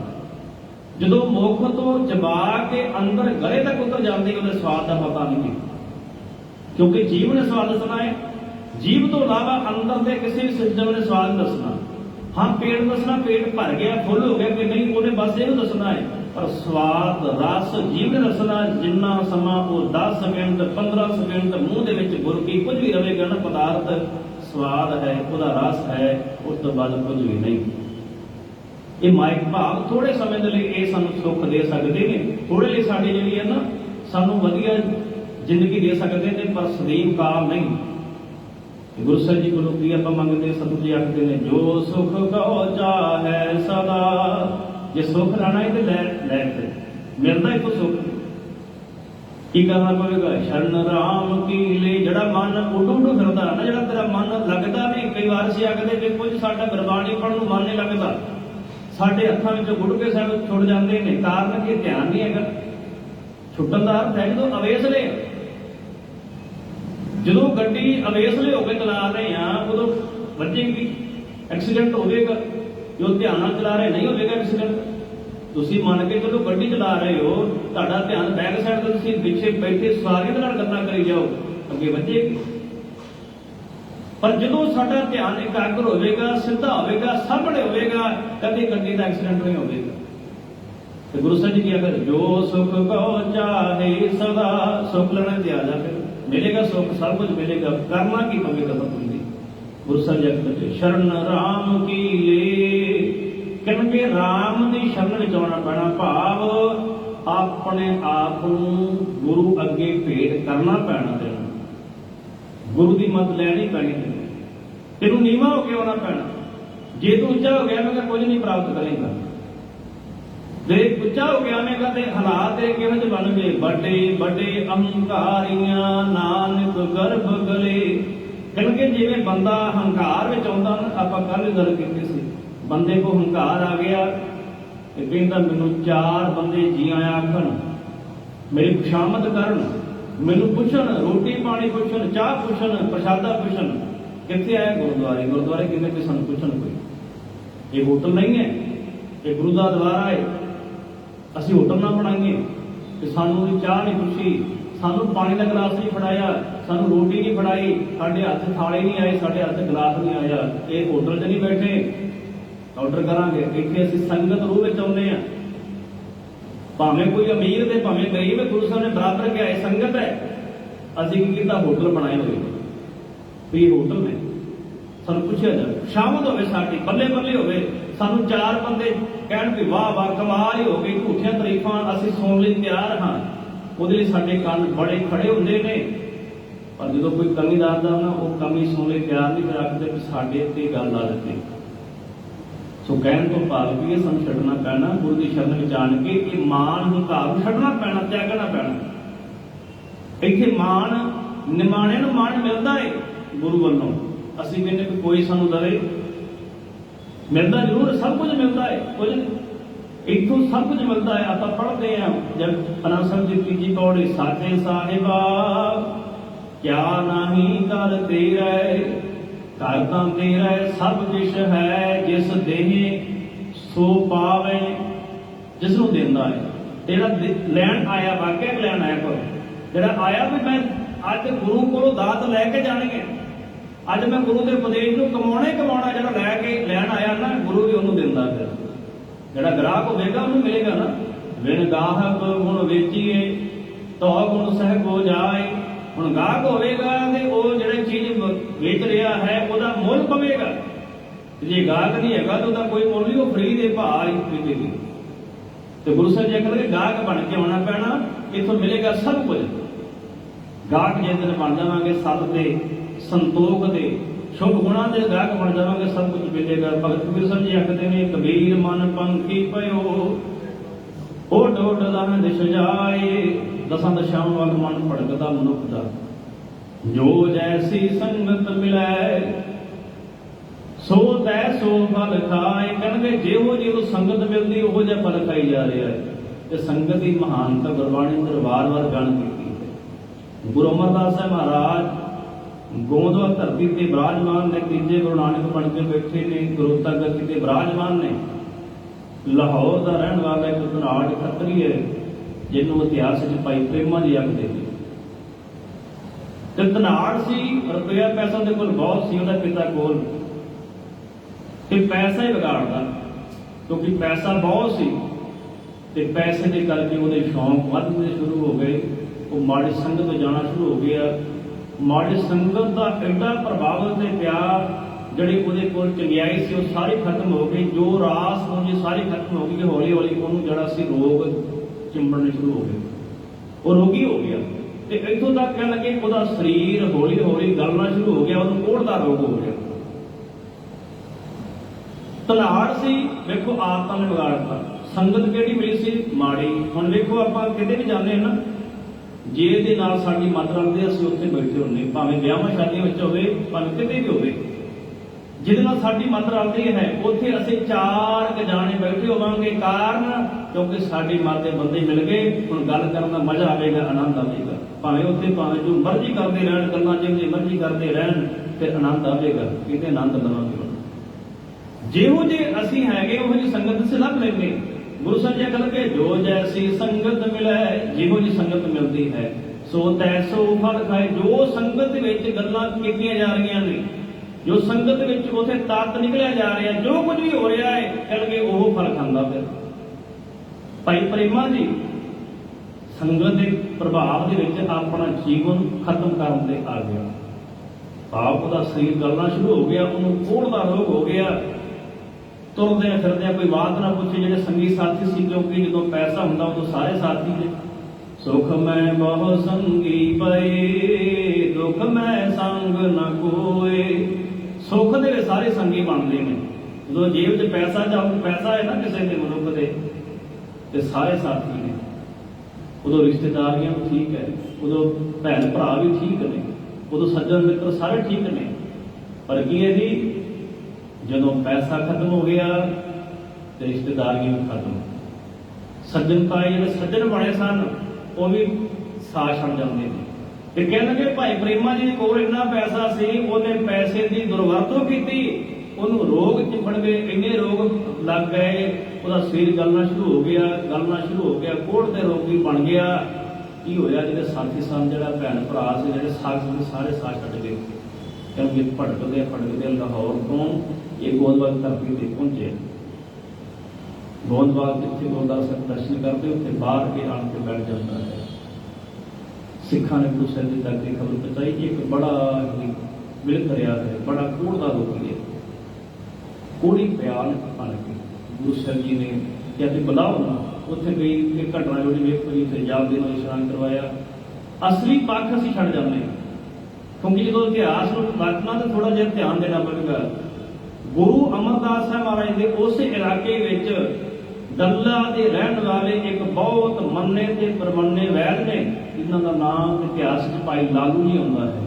ਜਦੋਂ ਮੁੱਖ ਤੋਂ ਜਬਾ ਕੇ ਅੰਦਰ ਗਲੇ ਤੱਕ ਉਤਰ ਜਾਂਦੇ ਉਹਦੇ ਸਵਾਦ ਦਾ ਪਤਾ ਨਹੀਂ ਕਿਉਂਕਿ ਜੀਵ ਨੇ ਸਵਾਦ ਦੱਸਣਾ ਹੈ। ਜੀਵ ਤੋਂ ਇਲਾਵਾ ਅੰਦਰ ਦੇ ਕਿਸੇ ਵੀ ਸਿਸਟਮ ਨੇ ਸਵਾਦ ਦੱਸਣਾ। ਹਾਂ, ਪੇਟ ਦੱਸਣਾ, ਪੇਟ ਭਰ ਗਿਆ, ਫੁੱਲ ਹੋ ਗਿਆ ਕਿ ਨਹੀਂ, ਉਹਨੇ ਬਸ ਇਹਨੂੰ ਦੱਸਣਾ ਹੈ। ਪਰ ਸਵਾਦ, ਰਸ ਜੀਵ ਨੇ ਦੱਸਣਾ, ਜਿੰਨਾ ਸਮਾਂ ਉਹ 10 ਸਕਿੰਟ 15 ਸਕਿੰਟ ਮੂੰਹ ਦੇ ਵਿੱਚ ਗੁਰ ਗੁਰਕੀ ਕੁਝ ਵੀ ਰਵੇਗਾ ਨਾ, ਪਦਾਰਥ ਸਵਾਦ ਹੈ, ਉਹਦਾ ਰਸ ਹੈ, ਉਸ ਤੋਂ ਬਾਅਦ ਕੁਝ ਵੀ ਨਹੀਂ। ਇਹ ਮਾਇਕ ਭਾਵ ਥੋੜੇ ਸਮੇਂ ਦੇ ਲਈ ਇਹ ਸਾਨੂੰ ਸੁੱਖ ਦੇ ਸਕਦੇ ਨੇ। ਥੋੜੇ ਲਈ ਸਾਡੀ ਜਿਹੜੀ ਹੈ ਨਾ, ਸਾਨੂੰ ਵਧੀਆ ਜ਼ਿੰਦਗੀ ਦੇ ਸਕਦੇ ਨੇ, ਪਰ ਸਦੀਵ ਕਾਲ ਨਹੀਂ। ਗੁਰੂ ਸਾਹਿਬ ਜੀ ਕੋਲੋਂ ਕੀ ਆਪਾਂ ਮੰਗਦੇ ਸਤਿਗੁਰੂ ਜੀ ਆਖਦੇ ਨੇ, ਜੋ ਸੁਖ ਕੋ ਚਾਹੈ ਸਦਾ, ਜੇ ਸੁਖ ਲੈਣਾ ਹੈ ਤੇ ਲੈ ਲੈ ਤੇ ਮਿਲਦਾ ਇੱਕੋ ਕੋ ਸੁਖ। ਕੀ ਕਰਨਾ ਪਵੇਗਾ? ਸ਼ਰਨ ਰਾਮ ਕੀ ਲਈ ਜਿਹੜਾ ਮਨ ਉਡੂ ਉਡੂ ਫਿਰਦਾ ਨਾ ਜਿਹੜਾ ਤੇਰਾ ਮਨ ਲੱਗਦਾ ਵੀ ਕਈ ਵਾਰ ਸੀ ਆਖਦੇ ਵੀ ਕੁਝ ਸਾਡਾ ਗੁਰਬਾਣੀ ਪੜ੍ਹਨ ਨੂੰ ਮਨ ਨਹੀਂ ਲੱਗਦਾ। ਸਾਡੇ ਹੱਥਾਂ ਵਿੱਚੋਂ ਗੁੱਡ ਕੇ ਸਾਹਿਬ ਛੁੱਟ ਜਾਂਦੇ ਨੇ। ਕਾਰਨ ਕਿ? ਧਿਆਨ ਨਹੀਂ ਹੈਗਾ। ਛੁੱਟਣ ਦਾ ਅਰਥ ਹੈ ਜਦੋਂ ਅਵੇਸਲੇ ਜਦੋਂ ਗੱਡੀ ਅਵੇਸਲੇ ਹੋ ਕੇ ਚਲਾ ਰਹੇ ਆ ਉਦੋਂ ਵੱਜੇਗੀ। ਐਕਸੀਡੈਂਟ ਹੋਵੇਗਾ। ਜੋ ਧਿਆਨ ਨਾਲ ਚਲਾ ਰਹੇ ਨਹੀਂ ਹੋਵੇਗਾ ਐਕਸੀਡੈਂਟ। ਤੁਸੀਂ ਮੰਨ ਕੇ ਜਦੋਂ ਗੱਡੀ ਚਲਾ ਰਹੇ ਹੋ, ਤੁਹਾਡਾ ਧਿਆਨ ਬੈਕ ਸਾਈਡ ਤੇ ਤੁਸੀਂ ਪਿੱਛੇ ਬੈਠੇ ਸਵਾਰੀ ਦੇ ਨਾਲ ਗੱਲਾਂ ਕਰੀ ਜਾਓ। ਅੱਗੇ ਵੱਜੇਗੀ। ਪਰ ਜਦੋਂ ਸਾਡਾ ਧਿਆਨ ਇਕਾਗਰ ਹੋਵੇਗਾ, ਸਿੱਧਾ ਹੋਵੇਗਾ, ਸਾਹਮਣੇ ਹੋਵੇਗਾ, ਕਦੇ ਗੱਡੀ ਦਾ ਐਕਸੀਡੈਂਟ ਨਹੀਂ ਹੋਵੇਗਾ। ਤੇ ਗੁਰੂ ਸਾਹਿਬ ਜੀ ਕੀ ਅਗਰ ਜੋ ਸੁਖ ਕੋ ਚਾਹੇ ਸਦਾ, ਸੁਖ ਲੈਣਾ ਤੇ ਆ ਜਾ ਫਿਰ। ਮਿਲੇਗਾ ਸੁਖ, ਸਭ ਕੁਝ ਮਿਲੇਗਾ। ਕਰਨਾ ਕੀ ਪਵੇਗਾ ਸਭ ਕੁਝ ਗੁਰੂ ਸਾਹਿਬ ਜੀ ਕਹਿੰਦੇ ਸ਼ਰਨ ਰਾਮ ਕੀ ਲੇ ਕਹਿੰਦੇ ਰਾਮ ਦੀ ਸ਼ਰਨ ਵਿੱਚ ਆਉਣਾ ਪੈਣਾ ਭਾਵ, ਆਪਣੇ ਆਪ ਨੂੰ ਗੁਰੂ ਅੱਗੇ ਭੇਟ ਕਰਨਾ ਪੈਣਾ ਤੈਨੂੰ ਗੁਰੂ ਦੀ ਮਤ ਲੈਣੀ ਪੈਣੀ ਤੈਨੂੰ ਤੈਨੂੰ ਨੀਵਾ ਹੋ ਕੇ ਆਉਣਾ ਪੈਣਾ। ਜੇ ਤੂੰ ਉੱਚਾ ਹੋ ਗਿਆ, ਮੈਂ ਕਿਹਾ ਕੁਝ ਨਹੀਂ ਪ੍ਰਾਪਤ ਕਰੇਗਾ। ਜੇ ਉੱਚਾ ਹੋ ਗਿਆ, ਮੈਂ ਤੇ ਹਾਲਾਤ ਇਹ ਕਿਵੇਂ ਜਿਹੇ ਬਣ ਗਏ? ਵੱਡੇ ਵੱਡੇ ਅਹੰਕਾਰੀਆਂ, ਨਾਨਕ ਗਰਭ ਗਲੇ। ਕਹਿੰਦੇ ਜਿਵੇਂ ਬੰਦਾ ਹੰਕਾਰ ਵਿੱਚ ਆਉਂਦਾ ਨਾ, ਆਪਾਂ ਕੱਲ ਗੱਲ ਕੀਤੀ ਸੀ। ਬੰਦੇ ਕੋ ਹੰਕਾਰ ਆ ਗਿਆ ਤੇ ਕਹਿੰਦਾ, ਮੈਨੂੰ ਚਾਰ ਬੰਦੇ ਜੀ ਆਇਆ ਆਖਣ, ਮੇਰੀ ਖੁਸ਼ਾਮਦ ਕਰਨ, ਮੈਨੂੰ ਪੁੱਛਣ, ਰੋਟੀ ਪਾਣੀ ਪੁੱਛਣ, ਚਾਹ ਪੁੱਛਣ, ਪ੍ਰਸ਼ਾਦਾ ਪੁੱਛਣ। ਕਿੱਥੇ ਆਏ ਗੁਰਦੁਆਰੇ? ਗੁਰਦੁਆਰੇ ਕਿਵੇਂ ਕੋਈ ਸਾਨੂੰ ਪੁੱਛਣ ਕੋਈ। ਇਹ ਹੋਟਲ ਨਹੀਂ ਹੈ, ਇਹ ਗੁਰੂ ਦਾ ਦਰਬਾਰ ਹੈ। ਅਸੀਂ ਹੋਟਲ ਨਾ ਬਣਾਈਏ। ਕਿ ਸਾਨੂੰ ਵੀ ਚਾਹ ਨਹੀਂ ਪੁੱਛੀ। ਸਾਨੂੰ ਪਾਣੀ ਦਾ ਗਲਾਸ ਨਹੀਂ ਫੜਾਇਆ। ਸਾਨੂੰ ਰੋਟੀ ਨਹੀਂ ਫੜਾਈ। ਸਾਡੇ ਹੱਥ ਥਾਲੇ ਨਹੀਂ ਆਏ, ਸਾਡੇ ਹੱਥ ਗਲਾਸ ਨਹੀਂ ਆਇਆ। ਇਹ ਹੋਟਲ 'ਚ ਨਹੀਂ ਬੈਠੇ। ਆਰਡਰ ਕਰਾਂਗੇ। ਇੱਥੇ ਅਸੀਂ ਸੰਗਤ ਰੂਹ ਵਿੱਚ ਆਉਂਦੇ ਆ ਭਾਵੇਂ ਕੋਈ ਅਮੀਰ ਤੇ ਭਾਵੇਂ ਗਰੀਬ ਹੈ ਗੁਰੂ ਸਾਹਿਬ ਨੇ ਬਰਾਬਰ ਕਿਹਾ, ਇਹ ਸੰਗਤ ਹੈ। ਅਸੀਂ ਕੀ ਕੀਤਾ? ਹੋਟਲ ਬਣਾਏ ਹੋਏ। ਵੀ ਹੋਟਲ ਨੇ ਸਾਨੂੰ ਪੁੱਛਿਆ ਜਾਵੇ ਸ਼ਾਮਲ ਹੋਵੇ ਸਾਡੀ, ਬੱਲੇ ਬੱਲੇ ਹੋਵੇ, ਸਾਨੂੰ ਚਾਰ ਬੰਦੇ ਕਹਿਣ ਵੀ ਵਾਹ ਵਾਹ, ਕਮਾਲ ਹੀ ਹੋ ਗਈ, ਝੂਠੀਆਂ ਤਾਰੀਫਾਂ ਅਸੀਂ ਸੁਣ ਲਈ ਤਿਆਰ ਹਾਂ। ਉਹਦੇ ਲਈ ਸਾਡੇ ਕੰਨ ਬੜੇ ਖੜੇ ਹੁੰਦੇ ਨੇ। ਪਰ ਜਦੋਂ ਕੋਈ ਕਮੀ ਦੱਸਦਾ ਨਾ, ਉਹ ਕਮੀ ਸੁਣ ਲਈ ਤਿਆਰ ਨਹੀਂ ਕਰ ਰੱਖਦੇ ਕਿ ਸਾਡੇ ਤੇ ਗੱਲ ਆ ਲੱਗੇ ਸੋ ਕਹਿਣ ਤੋਂ ਭਾਵ ਵੀ ਇਹ ਸਾਨੂੰ ਛੱਡਣਾ ਪੈਣਾ, ਗੁਰੂ ਦੀ ਸ਼ਰਨ ਵਿੱਚ ਆਣ ਕੇ ਇਹ ਮਾਨ ਹੰਕਾਰ ਨੂੰ ਛੱਡਣਾ ਪੈਣਾ, ਤਿਆਗਣਾ ਪੈਣਾ। ਇੱਥੇ ਮਾਨ ਨਿਮਾਣੇ ਨੂੰ ਮਾਨ ਮਿਲਦਾ ਏ। ਗੁਰੂ ਵੱਲੋਂ। ਅਸੀਂ ਕਹਿੰਦੇ ਕਿ ਕੋਈ ਸਾਨੂੰ ਦਵੇ। ਮਿਲਦਾ ਜ਼ਰੂਰ, ਸਭ ਕੁਝ ਮਿਲਦਾ ਹੈ, ਕੁਝ ਇੱਥੋਂ ਸਭ ਕੁਝ ਮਿਲਦਾ ਹੈ, ਆਪਾਂ ਪੜ੍ਹਦੇ ਹਾਂ। ਜਦ ਅਨੰਦ ਜੀ ਤੀਜੀ ਪੌੜੀ ਸਾਚੇ ਸਾਹਿਬਾ, ਕਿਆ ਨਹੀਂ ਕਰ ਤੇਰਾ ਘਰ ਤਾਂ ਤੇਰਾ ਸਭ ਜਿਸ ਹੈ, ਜਿਸ ਦੇਹੇ ਸੋ ਪਾਵੇ। ਜਿਸ ਨੂੰ ਦਿੰਦਾ ਹੈ। ਤੇਰਾ ਲੈਣ ਆਇਆ, ਵਾਕਿਆ ਲੈਣ ਆਇਆ ਕੋ ਜਿਹੜਾ ਆਇਆ ਵੀ ਮੈਂ ਅੱਜ ਗੁਰੂ ਕੋਲੋਂ ਦਾਤ ਲੈ ਕੇ ਜਾਣਗੇ। ਅੱਜ ਮੈਂ ਗੁਰੂ ਦੇ ਉਪਦੇਸ਼ ਨੂੰ ਕਮਾਉਣਾ ਹੀ ਕਮਾਉਣਾ, ਜਿਹੜਾ ਲੈ ਕੇ ਲੈਣ ਆਇਆ ਨਾ, ਗੁਰੂ ਵੀ ਉਹਨੂੰ ਦਿੰਦਾ ਫਿਰ। ਜਿਹੜਾ ਗ੍ਰਾਹਕ ਹੋਵੇਗਾ, ਉਹਨੂੰ ਮਿਲੇਗਾ ਨਾ। ਵਿਣ ਗਾਹਕ ਹੁਣ ਵੇਚੀਏ ਤੋ ਗੁਣ ਸਹਿ ਕੋ ਜਾਏ। ਹੁਣ ਗਾਹਕ ਹੋਵੇਗਾ ਤੇ ਉਹ ਜਿਹੜੇ ਚੀਜ਼ ਵੇਚ ਰਿਹਾ ਹੈ, ਉਹਦਾ ਮੁੱਲ ਪਵੇਗਾ। ਜੇ ਗਾਹਕ ਨਹੀਂ ਹੈਗਾ, ਤਾਂ ਉਹਦਾ ਕੋਈ ਮੁੱਲ ਨਹੀਂ, ਉਹ ਫ੍ਰੀ ਦੇ ਭਾਅ ਹੀ ਵੇਚੇਗੀ ਤੇ ਗੁਰੂ ਸਾਹਿਬ ਜੀ ਕਹਿੰਦੇ ਗਾਹਕ ਬਣ ਕੇ ਆਉਣਾ ਪੈਣਾ, ਇੱਥੋਂ ਮਿਲੇਗਾ ਸਭ ਕੁਝ। ਗਾਹਕ ਜੇ ਦਿਨ ਬਣ ਜਾਵਾਂਗੇ, ਸਤ ਦੇ ਸੰਤੋਖ ਦੇ ਸ਼ੁਭ ਗੁਣਾਂ ਦੇ ਗਾਹਕ ਬਣ ਜਾਵਾਂਗੇ, ਸਭ ਕੁਝ ਮਿਲੇਗਾ। ਭਗਤ ਕਬੀਰ ਸਾਹਿਬ ਜੀ ਆਖਦੇ ਨੇ ਕਬੀਰ ਮਨ ਪੰਖੀ ਪਇਓ ਉਹ ਡੋਡ ਲਹਨ ਦਿਸ਼ ਜਾਏ। ਦਸਾਂ ਦਸ਼ਾਵਾਂ ਵੱਲ ਮਨ ਭੜਕਦਾ ਮਨੁੱਖ ਦਾ। ਜੋ ਜੈਸੀ ਸੰਗਤ ਮਿਲੈ, ਸੋ ਤੈ ਸੋ ਫਲ ਖਾਏ। ਕਹਿੰਦੇ ਜਿਹੋ ਜਿਹੀ ਉਹ ਸੰਗਤ ਮਿਲਦੀ, ਉਹੋ ਜਿਹਾ ਫਲ ਖਾਈ ਜਾ ਰਿਹਾ ਹੈ। ਤੇ ਸੰਗਤ ਦੀ ਮਹਾਨਤਾ ਗੁਰਬਾਣੀ ਅੰਦਰ ਵਾਰ-ਵਾਰ ਗਣ ਕੀਤੀ ਹੈ। ਗੁਰੂ ਅਮਰਦਾਸ ਸਾਹਿਬ ਮਹਾਰਾਜ ਗੋਦਵਾ ਧਰਤੀ ਤੇ ਬਰਾਜਮਾਨ ਨੇ, ਤੀਜੇ ਗੁਰੂ ਨਾਨਕ ਬਣ ਕੇ ਬੈਠੇ ਨੇ ਗੁਰੂਤਾ ਤਗਤ ਤੇ ਬਰਾਜਮਾਨ ਨੇ। ਲਾਹੌਰ ਦਾ ਰਹਿਣ ਵਾਲਾ ਇੱਕ ਧਨਾੜ ਖੱਤਰੀ ਹੈ, ਜਿਹਨੂੰ ਇਤਿਹਾਸ ਵਿੱਚ ਭਾਈ ਪ੍ਰੇਮਾ ਜੀ ਆਖਦੇ ਨੇ। ਤੇ ਧਨਾੜ ਸੀ, ਰੁਪਇਆ ਪੈਸਾ ਦੇ ਕੋਲ ਬਹੁਤ ਸੀ, ਉਹਦਾ ਪਿਤਾ ਕੋਲ। ਤੇ ਪੈਸਾ ਹੀ ਵਿਗਾੜਦਾ, ਕਿਉਂਕਿ ਪੈਸਾ ਬਹੁਤ ਸੀ। ਤੇ ਪੈਸੇ ਦੇ ਕਰਕੇ ਉਹਦੇ ਸ਼ੌਂਕ ਵੱਧਦੇ ਸ਼ੁਰੂ ਹੋ ਗਏ, ਉਹ ਮਾੜੀ ਸੰਗਤ ਤੋਂ ਜਾਣਾ ਸ਼ੁਰੂ ਹੋ ਗਿਆ। ਮਾੜੀ ਸੰਗਤ ਦਾ ਐਡਾ ਪ੍ਰਭਾਵ ਤੇ ਪਿਆ ਜਿਹੜੀ ਉਹਦੇ ਕੋਲ ਚੰਗਿਆਈ ਸੀ, ਉਹ ਸਾਰੀ ਖਤਮ ਹੋ ਗਈ। ਜੋ ਰਾਸ ਪੂੰਜੀ ਸਾਰੀ ਖਤਮ ਹੋ ਗਈ ਹੌਲੀ ਹੌਲੀ ਉਹਨੂੰ ਜਿਹੜਾ ਸੀ ਰੋਗ ਚਿੰਬੜਨੇ ਸ਼ੁਰੂ ਹੋ ਗਏ। ਉਹ ਰੋਗੀ ਹੋ ਗਿਆ। ਤੇ ਇੱਥੋਂ ਤੱਕ ਕਹਿਣ ਲੱਗੇ ਉਹਦਾ ਸਰੀਰ ਹੌਲੀ ਹੌਲੀ ਗਲਣਾ ਸ਼ੁਰੂ ਹੋ ਗਿਆ, ਉਹਨੂੰ ਕੋੜ ਦਾ ਰੋਗ ਹੋ ਗਿਆ। ਤਲਾੜ ਸੀ, ਵੇਖੋ ਆਦਤਾਂ ਨੇ ਵਿਗਾੜਤਾ। ਸੰਗਤ ਕਿਹੜੀ ਮਿਲੀ ਸੀ? ਮਾੜੀ। ਹੁਣ ਵੇਖੋ ਆਪਾਂ ਕਿਤੇ ਵੀ ਜਾਂਦੇ ਹਾਂ ਨਾ ਜਿਹਦੇ ਦੇ ਨਾਲ ਸਾਡੀ ਮਤ ਰਲਦੇ ਅਸੀਂ ਉੱਥੇ ਬੈਠੇ ਹੁੰਨੇ ਭਾਵੇਂ ਵਿਆਹਾਂ ਸ਼ਾਦੀਆਂ ਵਿੱਚ ਹੋਵੇ, ਭਾਵੇਂ ਕਿਤੇ ਵੀ ਹੋਵੇ। ਜਿਹਦੇ ਨਾਲ ਸਾਡੀ ਮਤ ਰਲਦੀ ਹੈ, ਉੱਥੇ ਅਸੀਂ ਚਾਰ ਕੁ ਜਾਣੇ ਬੈਠੇ ਹੋਵਾਂਗੇ ਕਾਰਨ, ਕਿਉਂਕਿ ਸਾਡੀ ਮਤ ਦੇ ਬੰਦੇ ਮਿਲ ਗਏ। ਹੁਣ ਗੱਲ ਕਰਨ ਦਾ ਮਜ਼ਾ ਆਵੇਗਾ, ਆਨੰਦ ਆਵੇਗਾ। ਭਾਵੇਂ ਉੱਥੇ, ਭਾਵੇਂ ਜੋ ਮਰਜ਼ੀ ਕਰਦੇ ਰਹਿਣ, ਗੱਲਾਂ ਜਿਵੇਂ ਮਰਜ਼ੀ ਕਰਦੇ ਰਹਿਣ, ਫਿਰ ਆਨੰਦ ਆਵੇਗਾ। ਕਿਤੇ ਆਨੰਦ ਲਵਾਂਗੇ। ਜਿਹੋ ਜੇ ਅਸੀਂ ਹੈਗੇ, ਉਹ ਜੀ ਸੰਗਤ ਸੇ ਲੱਭ ਲੈਂਗੇ ਗੁਰੂ ਸਾਹਿਬ ਜੀ ਕਹਿੰਦੇ ਜੋ ਜੈਸੀ ਸੰਗਤ ਮਿਲੇ, ਜਿਹੋ ਜੀ ਸੰਗਤ ਮਿਲਦੀ ਹੈ। ਸੋ ਤੈਸੋ ਫਲ ਖਾਏ। ਜੋ ਸੰਗਤ ਵਿੱਚ ਗੱਲਾਂ ਕੀਤੀਆਂ ਜਾ ਰਹੀਆਂ ਨੇ, ਜੋ ਸੰਗਤ ਵਿੱਚ ਉਥੇ ਤਤ ਨਿਕਲਿਆ ਜਾ ਰਿਹਾ, ਜੋ ਕੁਝ ਵੀ ਹੋ ਰਿਹਾ ਹੈ ਕਹਿੰਦੇ ਉਹ ਫਲ ਖਾਂਦਾ ਫਿਰ ਭਾਈ ਪ੍ਰੇਮਾ ਜੀ, ਸੰਗਤ ਦੇ ਪ੍ਰਭਾਵ ਦੇ ਵਿੱਚ ਆਪਣਾ ਜੀਵਨ ਖਤਮ ਕਰਨ ਤੇ ਆ ਗਿਆ। ਆਪ ਦਾ ਸਰੀਰ ਗਲਣਾ ਸ਼ੁਰੂ ਹੋ ਗਿਆ, ਉਹਨੂੰ ਕੋੜ ਦਾ ਰੋਗ ਹੋ ਗਿਆ। ਤੁਰਦੇ ਫਿਰਦੇ ਕੋਈ ਬਾਤ ਨਾ ਪੁੱਛੇ, ਜਿਹੜੇ ਸੰਗੀ ਸਾਥੀ ਸੀ, ਕਿਉਂਕਿ ਜਦੋਂ ਪੈਸਾ ਹੁੰਦਾ, ਉਦੋਂ ਸਾਰੇ ਸਾਥੀ ਨੇ। ਸੁਖ ਮੈਂ ਬਹੁ ਸੰਗੀ ਪਏ, ਦੁਖ ਮੈਂ ਸੰਗ ਨਾ ਕੋਏ। ਸੁਖ ਦੇ ਵਿੱਚ ਸਾਰੇ ਸੰਗੀ ਬਣਦੇ ਨੇ। ਜਦੋਂ ਜੇਬ 'ਚ ਪੈਸਾ ਜਾਂ ਪੈਸਾ ਹੈ ਨਾ ਕਿਸੇ ਦੇ ਮਨੁੱਖ ਦੇ, ਤੇ ਸਾਰੇ ਸਾਥੀ ਨੇ। ਉਦੋਂ ਰਿਸ਼ਤੇਦਾਰੀਆਂ ਵੀ ਠੀਕ ਹੈ, ਉਦੋਂ ਭੈਣ ਭਰਾ ਵੀ ਠੀਕ ਨੇ, ਉਦੋਂ ਸੱਜਣ ਮਿੱਤਰ ਸਾਰੇ ਠੀਕ ਨੇ। ਪਰ ਕੀ ਹੈ ਜੀ ਜਦੋਂ ਪੈਸਾ ਖਤਮ ਹੋ ਗਿਆ ਤੇ ਰਿਸ਼ਤੇਦਾਰੀਆਂ ਵੀ ਖਤਮ। ਸੱਜਣ ਤਾਏ ਜਿਹੜੇ ਸੱਜਣ ਬਣੇ ਸਨ, ਉਹ ਵੀ ਸਾਥ ਛੱਡ ਜਾਂਦੇ ਨੇ। ਤੇ ਕਹਿੰਦੇ ਭਾਈ ਪ੍ਰੇਮਾ ਜੀ ਕੋਲ ਇੰਨਾ ਪੈਸਾ ਸੀ, ਉਹਨੇ ਪੈਸੇ ਦੀ ਦੁਰਵਰਤੋਂ ਕੀਤੀ, ਉਹਨੂੰ ਰੋਗ ਚਿੰਬੜ ਗਏ, ਇੰਨੇ ਰੋਗ ਲੱਗ ਗਏ, ਉਹਦਾ ਸਰੀਰ ਗਲਣਾ ਸ਼ੁਰੂ ਹੋ ਗਿਆ, ਗਲਣਾ ਸ਼ੁਰੂ ਹੋ ਗਿਆ ਕੋੜ ਦੇ ਰੋਗੀ ਬਣ ਗਿਆ। ਕੀ ਹੋਇਆ ਜਿਹੜੇ ਸਾਥੀ ਸਨ, ਜਿਹੜਾ ਭੈਣ ਭਰਾ ਸੀ, ਜਿਹੜੇ ਸਾਥ ਸੀ ਸਾਰੇ ਸਾਥ ਛੱਡ ਗਏ। ਕਿਉਂਕਿ ਭਟਕਦੇ ਭਟਕਦੇ ਲਾਹੌਰ ਤੋਂ ਇਹ ਗੋਦਵਾਲ ਧਰਤੀ ਤੇ ਪਹੁੰਚੇ। ਗੋਦਵਾਲ ਜਿੱਥੇ ਗੋਦਵਾਲ ਸਾਹਿਬ ਦਰਸ਼ਨ ਕਰਦੇ, ਉੱਥੇ ਬਾਹਰ ਕੇ ਆਣ ਕੇ ਬੈਠ ਜਾਂਦਾ ਹੈ। ਸਿੱਖਾਂ ਨੇ ਗੁਰੂ ਸਾਹਿਬ ਦੀ ਤੱਕ ਖਬਰ ਪਹੁੰਚਾਈ। ਕਿ ਇੱਕ ਬੜਾ ਹੀ ਮਿਲ ਕਰਿਆ ਹੈ, ਬੜਾ ਕੂੜ ਦਾ ਰੋਗੀ ਹੈ। ਕੋੜੀ ਪਿਆਲ ਪਾ ਕੇ ਗੁਰੂ ਸਾਹਿਬ ਜੀ ਨੇ ਕਿਹਾ ਕਿ ਬੁਲਾਓ ਨਾ। ਉੱਥੇ ਗਈ ਇੱਕ ਘਟਨਾ ਜਿਹੜੀ ਵੇਖ ਪਈ ਪੰਜਾਬ ਦੇ ਨਾਲ ਇਸ਼ਨਾਨ ਕਰਵਾਇਆ। ਅਸਲੀ ਪੱਖ ਅਸੀਂ ਛੱਡ ਜਾਂਦੇ ਹਾਂ। ਕਿਉਂਕਿ ਜਦੋਂ ਇਤਿਹਾਸ ਨੂੰ ਵਰਤਣਾ ਤਾਂ ਥੋੜਾ ਜਿਹਾ ਧਿਆਨ ਦੇਣਾ ਪਵੇਗਾ। ਗੁਰੂ ਅਮਰਦਾਸ ਸਾਹਿਬ ਮਹਾਰਾਜ ਦੇ ਉਸ ਇਲਾਕੇ ਵਿੱਚ ਦੱਲਾ ਦੇ ਰਹਿਣ ਵਾਲੇ ਇੱਕ ਬਹੁਤ ਮੰਨੇ ਤੇ ਪਰਮੰਨੇ ਵੈਦ ਨੇ, ਜਿਨ੍ਹਾਂ ਦਾ ਨਾਮ ਇਤਿਹਾਸ ਵਿੱਚ ਭਾਈ ਲਾਲੂ ਜੀ ਆਉਂਦਾ ਹੈ।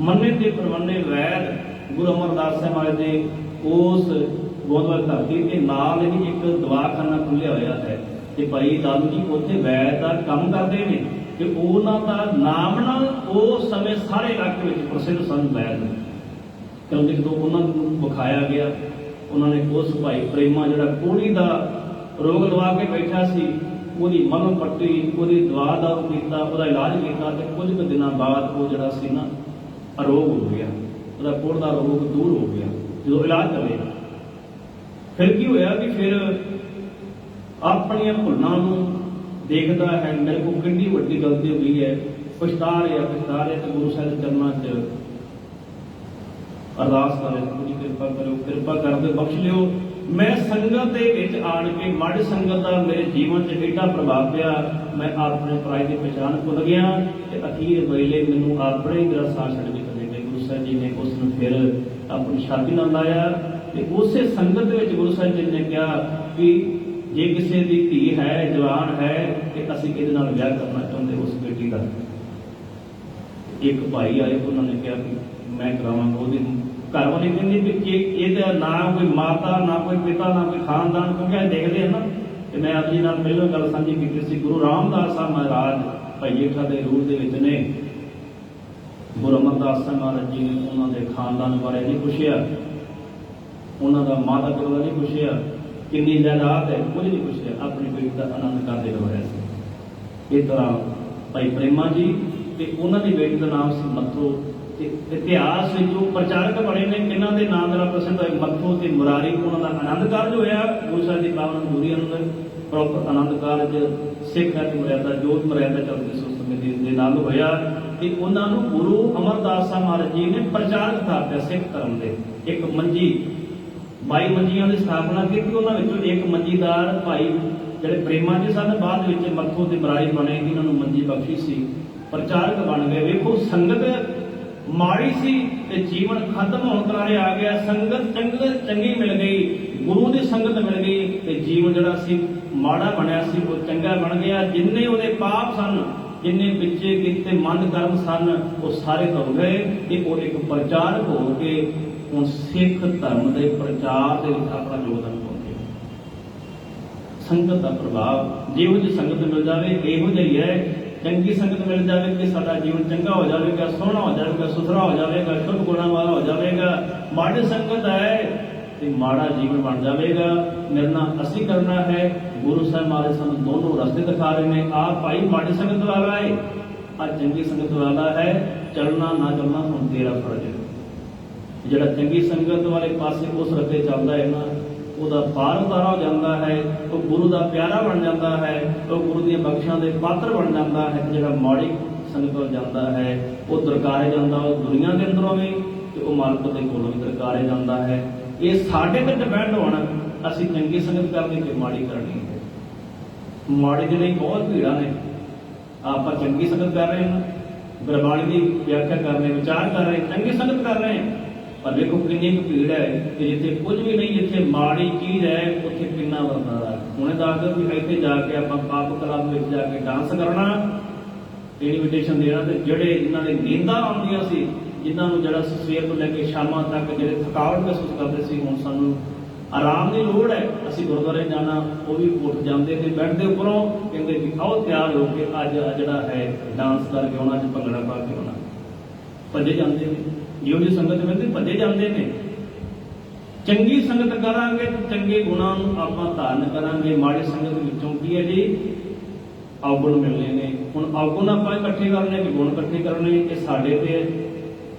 ਮੰਨੇ ਤੇ ਪਰਮੰਨੇ ਵੈਦ ਗੁਰੂ ਅਮਰਦਾਸ ਸਾਹਿਬ ਮਹਾਰਾਜ ਦੇ ਉਸ ਗੋਦਵਾਲ ਧਰਤੀ ਦੇ ਨਾਲ ਹੀ ਇੱਕ ਦਵਾਖਾਨਾ ਖੁੱਲਿਆ ਹੋਇਆ ਹੈ ਤੇ ਭਾਈ ਲਾਲੂ ਜੀ ਉੱਥੇ ਵੈਦ ਦਾ ਕੰਮ ਕਰਦੇ ਨੇ ਕਿ ਉਹਨਾਂ ਦਾ ਨਾਮ ਨਾਲ ਉਸ ਸਮੇਂ ਸਾਰੇ ਇਲਾਕੇ ਵਿੱਚ ਪ੍ਰਸਿੱਧ ਸਨ ਵੈਦ। ਨੇ ਕਿਉਂਕਿ ਜਦੋਂ ਉਹਨਾਂ ਨੂੰ ਵਿਖਾਇਆ ਗਿਆ। ਉਹਨਾਂ ਨੇ ਉਸ ਭਾਈ ਪ੍ਰੇਮਾ ਜਿਹੜਾ ਕੋੜੀ ਦਾ ਰੋਗ ਲਵਾ ਕੇ ਬੈਠਾ ਸੀ, ਉਹਦੀ ਮਲਮ ਪੱਟੀ, ਉਹਦੀ ਦਵਾ ਦਾ ਕੀਤਾ, ਉਹਦਾ ਇਲਾਜ ਕੀਤਾ ਤੇ ਕੁਝ ਕੁ ਦਿਨਾਂ ਬਾਅਦ ਉਹ ਜਿਹੜਾ ਸੀ ਨਾ ਅਰੋਗ ਹੋ ਗਿਆ। ਉਹਦਾ ਕੋੜ ਦਾ ਰੋਗ ਦੂਰ ਹੋ ਗਿਆ, ਜਦੋਂ ਇਲਾਜ ਚੱਲਿਆ ਫਿਰ ਕੀ ਹੋਇਆ ਕਿ ਫਿਰ ਆਪਣੀਆਂ ਭੁੱਲਾਂ ਨੂੰ ਦੇਖਦਾ ਹੈ, ਮੇਰੇ ਕੋਲ ਕਿੰਨੀ ਵੱਡੀ ਗਲਤੀ ਹੋ ਗਈ ਹੈ, ਪਛਤਾ ਰਿਹਾ ਪਛਤਾ ਰਿਹਾ ਤੇ ਗੁਰੂ ਸਾਹਿਬ ਦੇ ਚਰਨਾਂ 'ਚ ਅਰਦਾਸ ਕਰੇ ਜੀ, ਕਿਰਪਾ ਕਰੋ ਕਿਰਪਾ ਕਰਦੇ ਬਖਸ਼ ਲਿਓ। ਮੈਂ ਸੰਗਤ ਦੇ ਵਿੱਚ ਆਣ ਕੇ ਮਾੜੀ ਸੰਗਤ ਦਾ ਮੇਰੇ ਜੀਵਨ 'ਚ ਏਡਾ ਪ੍ਰਭਾਵ ਪਿਆ। ਮੈਂ ਆਪਣੇ ਪਰਾਈ ਦੀ ਪਛਾਣ ਭੁੱਲ ਗਿਆ ਤੇ ਅਖੀਰ ਵੇਲੇ ਮੈਨੂੰ ਆਪਣੇ ਹੀ ਛੱਡ ਕੇ ਚਲੇ ਗਏ। ਗੁਰੂ ਸਾਹਿਬ ਜੀ ਨੇ ਉਸ ਨੂੰ ਫਿਰ ਆਪਣੀ ਛਾਤੀ ਨਾਲ ਲਾਇਆ ਤੇ ਉਸੇ ਸੰਗਤ ਦੇ ਵਿੱਚ ਗੁਰੂ ਸਾਹਿਬ ਜੀ ਨੇ ਕਿਹਾ ਕਿ ਜੇ ਕਿਸੇ ਦੀ ਧੀ ਹੈ, ਜਵਾਨ ਹੈ, ਤੇ ਅਸੀਂ ਇਹਦੇ ਨਾਲ ਵਿਆਹ ਕਰਨਾ ਚਾਹੁੰਦੇ ਉਸ ਬੇਟੀ ਦਾ। ਇੱਕ ਭਾਈ ਆਏ, ਉਹਨਾਂ ਨੇ ਕਿਹਾ ਕਿ ਮੈਂ ਕਰਾਵਾਂਗਾ ਨੂੰ ਘਰ ਵਾਲੇ ਕਹਿੰਦੇ ਵੀ ਕਿ ਤਾਂ ਨਾ ਕੋਈ ਮਾਤਾ, ਨਾ ਕੋਈ ਪਿਤਾ, ਨਾ ਕੋਈ ਖਾਨਦਾਨ, ਕਿਉਂਕਿ ਇਹ ਦੇਖਦੇ ਹਨ ਤੇ ਮੈਂ ਆਪ ਜੀ ਨਾਲ ਪਹਿਲਾਂ ਗੱਲ ਸਾਂਝੀ ਕੀਤੀ ਸੀ, ਗੁਰੂ ਰਾਮਦਾਸ ਸਾਹਿਬ ਮਹਾਰਾਜ ਭਾਈ ਜੇਠਾ ਦੇ ਰੂਪ ਦੇ ਵਿੱਚ ਨੇ। ਗੁਰੂ ਅਮਰਦਾਸ ਸਾਹਿਬ ਮਹਾਰਾਜ ਜੀ ਨੇ ਉਹਨਾਂ ਦੇ ਖਾਨਦਾਨ ਬਾਰੇ ਨਹੀਂ ਪੁੱਛਿਆ, ਉਹਨਾਂ ਦਾ ਮਾਤਾ ਪਿਤਾ ਨਹੀਂ ਪੁੱਛਿਆ, ਕਿੰਨੀ ਜਾਇਦਾਦ ਹੈ, ਕੁਝ ਨਹੀਂ ਪੁੱਛਿਆ, ਆਪਣੀ ਬੇਟੀ ਦਾ ਆਨੰਦ ਕਰਦੇ ਰਹੇ ਸੀ। ਇਹ ਤਰ੍ਹਾਂ ਭਾਈ ਪ੍ਰੇਮਾ ਜੀ ਤੇ ਉਹਨਾਂ ਦੀ ਬੇਟੀ ਦਾ ਨਾਮ ਸੀ ਮੱਥੋ। ਇਤਿਹਾਸ ਵਿੱਚ ਉਹ ਪ੍ਰਚਾਰਕ ਬਣੇ ਨੇ, ਕਿਹਨਾਂ ਦੇ ਨਾਮ ਨਾਲ ਪ੍ਰਸਿੱਧ ਹੋਏ ਮੱਥੋ ਤੇ ਮੁਰਾਰੀ, ਉਹਨਾਂ ਦਾ ਆਨੰਦ ਕਾਰਜ ਹੋਇਆ। ਗੁਰੂ ਸਾਹਿਬ ਦੀ ਪਾਵਨ ਮੂਰੀ ਅੰਦਰ। ਪ੍ਰੋਪਰ ਆਨੰਦ ਕਾਰਜ ਸਿੱਖ ਹੈ ਮਰਿਆਦਾ, ਜੋਤ ਮਰਿਆਦਾ ਚੱਲਦੀ ਸੀ ਦੇ ਨਾਲ ਹੋਇਆ ਕਿ ਉਹਨਾਂ ਨੂੰ ਗੁਰੂ ਅਮਰਦਾਸ ਸਾਹਿਬ ਮਹਾਰਾਜ ਜੀ ਨੇ ਪ੍ਰਚਾਰਕ ਕਰਤਾ ਸਿੱਖ ਧਰਮ ਦੇ। ਇੱਕ ਮੰਜੀ, ਬਾਈ ਮੰਜੀਆਂ ਦੀ ਸਥਾਪਨਾ ਕੀਤੀ, ਉਹਨਾਂ ਵਿੱਚੋਂ ਇੱਕ ਮੰਜੀਦਾਰ ਭਾਈ ਜਿਹੜੇ ਪ੍ਰੇਮਾ ਜੀ ਸਨ, ਬਾਅਦ ਵਿੱਚ ਮੱਥੋ ਤੇ ਮਰਾਈ ਬਣੇ, ਇਹਨਾਂ ਨੂੰ ਮੰਜੀ ਬਖਸ਼ੀ ਸੀ। ਪ੍ਰਚਾਰਕ ਬਣ ਗਏ। ਵੇਖੋ ਸੰਗਤ ਮਾੜੀ ਸੀ ਤੇ ਜੀਵਨ ਖਤਮ ਹੋਣ ਕਰਾਰੇ ਆ ਗਿਆ, ਸੰਗਤ ਚੰਗ ਚੰਗੀ ਮਿਲ ਗਈ, ਗੁਰੂ ਦੀ ਸੰਗਤ ਮਿਲ ਗਈ ਤੇ ਜੀਵਨ ਜਿਹੜਾ ਸੀ ਮਾੜਾ ਬਣਿਆ ਸੀ, ਉਹ ਚੰਗਾ ਬਣ ਗਿਆ। ਜਿੰਨੇ ਉਹਦੇ ਪਾਪ ਸਨ, ਜਿੰਨੇ ਪਿੱਛੇ ਕੀਤੇ ਮੰਦ ਕਰਮ ਸਨ, ਉਹ ਸਾਰੇ ਧੁਲ ਗਏ ਤੇ ਉਹ ਇੱਕ ਪ੍ਰਚਾਰਕ ਹੋ ਕੇ ਹੁਣ ਸਿੱਖ ਧਰਮ ਦੇ ਪ੍ਰਚਾਰ ਦੇ ਵਿੱਚ ਆਪਣਾ ਯੋਗਦਾਨ ਪਾਉਂਦੇ ਸੰਗਤ ਦਾ ਪ੍ਰਭਾਵ, ਜਿਹੋ ਜਿਹੀ ਸੰਗਤ ਮਿਲ ਜਾਵੇ, ਇਹੋ ਜਿਹੀ ਹੈ ਚੰਗੀ ਸੰਗਤ ਮਿਲ ਜਾਵੇ ਕਿ ਸਾਡਾ ਜੀਵਨ ਚੰਗਾ ਹੋ ਜਾਵੇਗਾ ਸੋਹਣਾ ਹੋ ਜਾਵੇਗਾ ਸੁਥਰਾ ਹੋ ਜਾਵੇਗਾ ਸ਼ੁਭ ਗੁਣਾਂ ਵਾਲਾ ਹੋ ਜਾਵੇਗਾ ਮਾੜੀ ਸੰਗਤ ਹੈ ਤੇ ਮਾੜਾ ਜੀਵਨ ਬਣ ਜਾਵੇਗਾ ਨਿਰਣਾ ਅਸੀਂ ਕਰਨਾ ਹੈ ਗੁਰੂ ਸਾਹਿਬ ਮਹਾਰਾਜ ਸਾਨੂੰ ਦੋਨੋਂ ਰਸਤੇ ਦਿਖਾ ਰਹੇ ਨੇ ਆਪ ਭਾਈ ਮਾੜੀ ਸੰਗਤ ਵਾਲਾ ਹੈ ਆ ਚੰਗੀ ਸੰਗਤ ਵਾਲਾ ਹੈ ਚੱਲਣਾ ਨਾ ਚੱਲਣਾ ਹੁਣ ਤੇਰਾ ਫਰਜ਼ ਹੈ ਜਿਹੜਾ ਚੰਗੀ ਸੰਗਤ ਵਾਲੇ ਪਾਸੇ ਉਸ ਰਸਤੇ ਚੱਲਦਾ ਹੈ ਨਾ ਉਹਦਾ ਪਾਰ ਉਤਾਰਾ ਹੋ ਜਾਂਦਾ ਹੈ, ਉਹ ਗੁਰੂ ਦਾ ਪਿਆਰਾ ਬਣ ਜਾਂਦਾ ਹੈ, ਉਹ ਗੁਰੂ ਦੀਆਂ ਬਖਸ਼ਾਂ ਦੇ ਪਾਤਰ ਬਣ ਜਾਂਦਾ ਹੈ ਤੇ ਜਿਹੜਾ ਮਾੜੀ ਸੰਗਤ ਵੱਲ ਜਾਂਦਾ ਹੈ, ਉਹ ਦਰਕਾਰੇ ਜਾਂਦਾ, ਉਹ ਦੁਨੀਆ ਦੇ ਅੰਦਰੋਂ ਵੀ, ਤੇ ਉਹ ਮਾਲਕ ਦੇ ਕੋਲੋਂ ਵੀ ਦਰਕਾਰੇ ਜਾਂਦਾ ਹੈ। ਇਹ ਸਾਡੇ ਤੇ ਡਿਪੈਂਡ ਹੋਣ, ਅਸੀਂ ਚੰਗੀ ਸੰਗਤ ਕਰਨੀ ਕਿ ਮਾੜੀ ਕਰਨੀ ਹੈ। ਮਾੜੀ ਦੇ ਲਈ ਬਹੁਤ ਭੀੜਾਂ ਨੇ। ਆਪਾਂ ਚੰਗੀ ਸੰਗਤ ਕਰ ਰਹੇ ਹਾਂ, ਗੁਰਬਾਣੀ ਦੀ ਵਿਆਖਿਆ ਕਰ ਰਹੇ ਵਿਚਾਰ ਕਰ ਰਹੇ ਚੰਗੀ ਸੰਗਤ ਕਰ ਰਹੇ ਹਾਂ। ਪਰ ਵੇਖੋ ਕਿੰਨੀ ਕੁ ਭੀੜ ਹੈ ਕਿ ਜਿੱਥੇ ਕੁਝ ਵੀ ਨਹੀਂ, ਜਿੱਥੇ ਮਾੜੀ ਚੀਜ਼ ਹੈ, ਉੱਥੇ ਕਿੰਨਾ ਵਰਤਾਰਾ ਹੈ ਹੁਣੇ ਦਾ ਅਗਰ ਵੀ ਇੱਥੇ ਜਾ ਕੇ ਆਪਾਂ ਪਾਪ ਕਲੱਬ ਵਿੱਚ ਜਾ ਕੇ ਡਾਂਸ ਕਰਨਾ ਇਨਵੀਟੇਸ਼ਨ ਦੇਣਾ ਤੇ ਜਿਹੜੇ ਇਹਨਾਂ ਦੇ ਨੀਂਦਾਂ ਆਉਂਦੀਆਂ ਸੀ, ਜਿਨ੍ਹਾਂ ਨੂੰ ਜਿਹੜਾ ਸਵੇਰ ਤੋਂ ਲੈ ਕੇ ਸ਼ਾਮਾਂ ਤੱਕ ਜਿਹੜੇ ਥਕਾਵਟ ਮਹਿਸੂਸ ਕਰਦੇ ਸੀ, ਹੁਣ ਸਾਨੂੰ ਆਰਾਮ ਦੀ ਲੋੜ ਹੈ। ਅਸੀਂ ਗੁਰਦੁਆਰੇ ਜਾਣਾ, ਉਹ ਵੀ ਉੱਠ ਜਾਂਦੇ ਤੇ ਬੈਠਦੇ ਉੱਪਰੋਂ, ਕਹਿੰਦੇ ਵੀ ਆਓ ਤਿਆਰ ਹੋ ਕੇ ਅੱਜ ਜਿਹੜਾ ਹੈ ਡਾਂਸ ਕਰਕੇ ਆਉਣਾ, ਅੱਜ ਭੰਗੜਾ ਪਾ ਕੇ ਆਉਣਾ। ਭੱਜੇ ਜਾਂਦੇ ਨੇ। ਜਿਹੋ ਜਿਹੀ ਸੰਗਤ ਮਿਲਦੀ, ਭੱਜੇ ਜਾਂਦੇ ਨੇ। ਚੰਗੀ ਸੰਗਤ ਕਰਾਂਗੇ ਤੇ ਚੰਗੇ ਗੁਣਾਂ ਨੂੰ ਆਪਾਂ ਧਾਰਨ ਕਰਾਂਗੇ। ਮਾੜੀ ਸੰਗਤ ਵਿੱਚੋਂ ਕੀ ਹੈ ਜੀ? ਔਗੁਣ ਮਿਲਨੇ ਨੇ। ਹੁਣ ਔਗੁਣ ਆਪਾਂ ਇਕੱਠੇ ਕਰਨੇ ਕਿ ਗੁਣ ਇਕੱਠੇ ਕਰਨੇ, ਇਹ ਸਾਡੇ ਤੇ ਹੈ।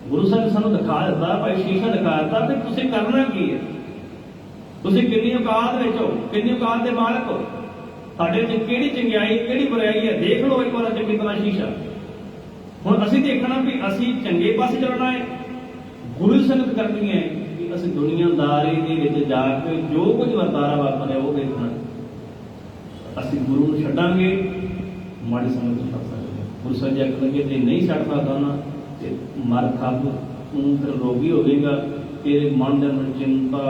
ਗੁਰੂ ਸਾਹਿਬ ਸਾਨੂੰ ਦਿਖਾ ਦਿੱਤਾ, ਭਾਈ ਸ਼ੀਸ਼ਾ ਦਿਖਾ ਦਿੱਤਾ ਤੇ ਤੁਸੀਂ ਕਰਨਾ ਕੀ ਹੈ? ਤੁਸੀਂ ਕਿੰਨੀ ਔਕਾਤ ਵਿੱਚ ਹੋ? ਕਿੰਨੀ ਔਕਾਤ ਦੇ ਮਾਲਕ ਹੋ? ਸਾਡੇ ਚ ਕਿਹੜੀ ਚੰਗਿਆਈ, ਕਿਹੜੀ ਬੁਰਾਈ ਹੈ? ਦੇਖ ਲਓ ਇੱਕ ਵਾਰ ਚੰਗੀ ਤਰ੍ਹਾਂ ਸ਼ੀਸ਼ਾ। ਹੁਣ ਅਸੀਂ ਦੇਖਣਾ ਵੀ ਅਸੀਂ ਚੰਗੇ ਪਾਸੇ ਚੱਲਣਾ ਹੈ। ਗੁਰੂ ਸੰਗਤ ਕਰਨੀ ਹੈ ਕਿ ਅਸੀਂ ਦੁਨੀਆਦਾਰੀ ਦੇ ਵਿੱਚ ਜਾ ਕੇ ਜੋ ਕੁਝ ਵਰਤਾਰਾ ਵਾਪਰਿਆ ਉਹ ਦੇਖਣਾ ਅਸੀਂ ਗੁਰੂ ਨੂੰ ਛੱਡਾਂਗੇ, ਮਾੜੀ ਸੰਗਤ ਨੂੰ ਛੱਡ ਸਕਦੇ ਹਾਂ। ਗੁਰੂ ਸਾਹਿਬ ਜੀ ਆਖਣਗੇ ਜੇ ਨਹੀਂ ਛੱਡ ਸਕਦਾ ਨਾ, ਤੇ ਮਰ ਖੱਬ, ਤੂੰ ਫਿਰ ਰੋਗੀ ਹੋਵੇਗਾ ਤੇਰੇ ਮਨ ਦੇ ਅੰਦਰ ਚਿੰਤਾ